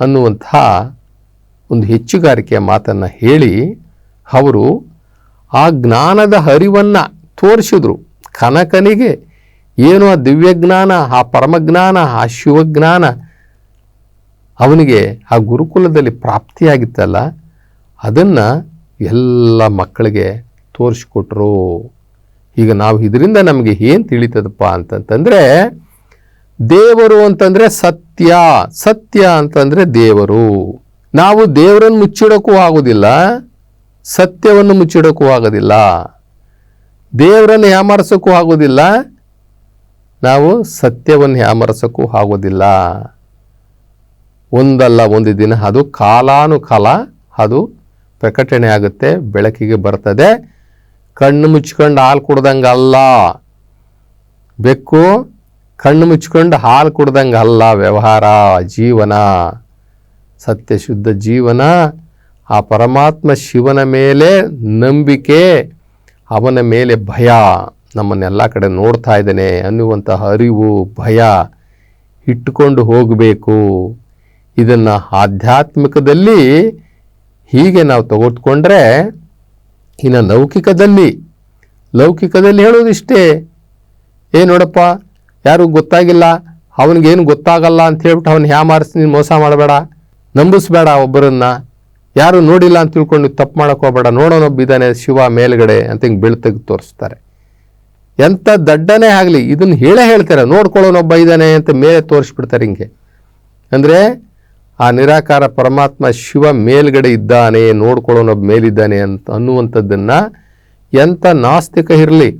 ಅನ್ನುವಂಥ ಒಂದು ಹೆಚ್ಚುಗಾರಿಕೆಯ ಮಾತನ್ನು ಹೇಳಿ ಅವರು ಆ ಜ್ಞಾನದ ಹರಿವನ್ನು ತೋರಿಸಿದ್ರು ಕನಕನಿಗೆ. ಏನು ಆ ದಿವ್ಯಜ್ಞಾನ, ಆ ಪರಮಜ್ಞಾನ, ಆ ಶಿವಜ್ಞಾನ ಅವನಿಗೆ ಆ ಗುರುಕುಲದಲ್ಲಿ ಪ್ರಾಪ್ತಿಯಾಗಿತ್ತಲ್ಲ, ಅದನ್ನು ಎಲ್ಲ ಮಕ್ಕಳಿಗೆ ತೋರಿಸ್ಕೊಟ್ರು. ಈಗ ನಾವು ಇದರಿಂದ ನಮಗೆ ಏನು ತಿಳಿತದಪ್ಪ ಅಂತಂತಂದರೆ, ದೇವರು ಅಂತಂದರೆ ಸತ್ಯ ಸತ್ಯ ಅಂತಂದರೆ ದೇವರು. ನಾವು ದೇವರನ್ನು ಮುಚ್ಚಿಡೋಕ್ಕೂ ಆಗೋದಿಲ್ಲ, ಸತ್ಯವನ್ನು ಮುಚ್ಚಿಡೋಕ್ಕೂ ಆಗೋದಿಲ್ಲ. ದೇವರನ್ನು ಯಾಮಾರಿಸೋಕ್ಕೂ ಆಗೋದಿಲ್ಲ ನಾವು ಸತ್ಯವನ್ನು ಯಾಮರಸಕ್ಕೂ ಆಗೋದಿಲ್ಲ. ಒಂದಲ್ಲ ಒಂದು ದಿನ ಅದು ಕಾಲಾನುಕಾಲ ಅದು ಪ್ರಕಟಣೆ ಆಗುತ್ತೆ, ಬೆಳಕಿಗೆ ಬರ್ತದೆ. ಕಣ್ಣು ಮುಚ್ಕೊಂಡು ಹಾಲು ಕುಡ್ದಂಗೆ ಅಲ್ಲ. ಬೆಕ್ಕು ಕಣ್ಣು ಮುಚ್ಕೊಂಡು ಹಾಲು ಕುಡ್ದಂಗೆ ಅಲ್ಲ ವ್ಯವಹಾರ, ಜೀವನ. ಸತ್ಯ ಶುದ್ಧ ಜೀವನ, ಆ ಪರಮಾತ್ಮ ಶಿವನ ಮೇಲೆ ನಂಬಿಕೆ, ಅವನ ಮೇಲೆ ಭಯ. ನಮ್ಮನ್ನೆಲ್ಲ ಕಡೆ ನೋಡ್ತಾ ಇದ್ದೇನೆ ಅನ್ನುವಂತಹ ಅರಿವು, ಭಯ ಇಟ್ಟುಕೊಂಡು ಹೋಗಬೇಕು. ಇದನ್ನು ಆಧ್ಯಾತ್ಮಿಕದಲ್ಲಿ ಹೀಗೆ ನಾವು ತಗೊತ್ಕೊಂಡ್ರೆ ಇನ್ನು ಲೌಕಿಕದಲ್ಲಿ ಲೌಕಿಕದಲ್ಲಿ ಹೇಳೋದಿಷ್ಟೇ. ಏ ನೋಡಪ್ಪ ಯಾರಿಗೂ ಗೊತ್ತಾಗಿಲ್ಲ, ಅವನಿಗೇನು ಗೊತ್ತಾಗಲ್ಲ ಅಂತ ಹೇಳ್ಬಿಟ್ಟು ಅವನು ಹ್ಯಾಮಾರಿಸಿ ನೀನು ಮೋಸ ಮಾಡಬೇಡ, ನಂಬಿಸ್ಬೇಡ ಒಬ್ಬರನ್ನ. ಯಾರು ನೋಡಿಲ್ಲ ಅಂತ ತಿಳ್ಕೊಂಡು ತಪ್ಪು ಮಾಡೋಕ್ಕೋಗ್ಬೇಡ ಹೋಗ್ಬೇಡ, ನೋಡೋನೊಬ್ಬ ಇದ್ದಾನೆ ಶಿವ ಮೇಲುಗಡೆ ಅಂತ ಹಿಂಗೆ ಬೆಳ್ತಗೆ ತೋರಿಸ್ತಾರೆ. ಎಂಥ ದಡ್ಡನೇ ಆಗಲಿ ಇದನ್ನು ಹೇಳೇ ಹೇಳ್ತಾರೆ ನೋಡ್ಕೊಳ್ಳೋನೊಬ್ಬ ಇದ್ದಾನೆ ಅಂತ ಮೇಲೆ ತೋರಿಸ್ಬಿಡ್ತಾರೆ ಹಿಂಗೆ. ಅಂದರೆ ಆ ನಿರಾಕಾರ ಪರಮಾತ್ಮ ಶಿವ ಮೇಲ್ಗಡೆ ಇದ್ದಾನೆ ನೋಡ್ಕೊಳ್ಳೋನೊಬ್ಬ ಮೇಲಿದ್ದಾನೆ ಅಂತ ಅನ್ನುವಂಥದ್ದನ್ನು ಎಂಥ ನಾಸ್ತಿಕ ಇರಲಿ,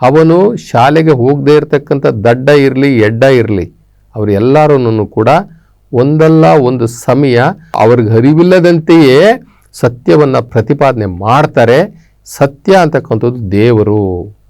ಅವನು ಶಾಲೆಗೆ ಹೋಗದೇ ಇರತಕ್ಕಂಥ ದಡ್ಡ ಇರಲಿ, ಎಡ್ಡ ಇರಲಿ ಅವರೆಲ್ಲರೂ ಕೂಡ ಒಂದಲ್ಲ ಒಂದು ಸಮಯ ಅವ್ರಿಗೆ ಅರಿವಿಲ್ಲದಂತೆಯೇ ಸತ್ಯವನ್ನು ಪ್ರತಿಪಾದನೆ ಮಾಡ್ತಾರೆ. ಸತ್ಯ ಅಂತಕ್ಕಂಥದ್ದು ದೇವರು.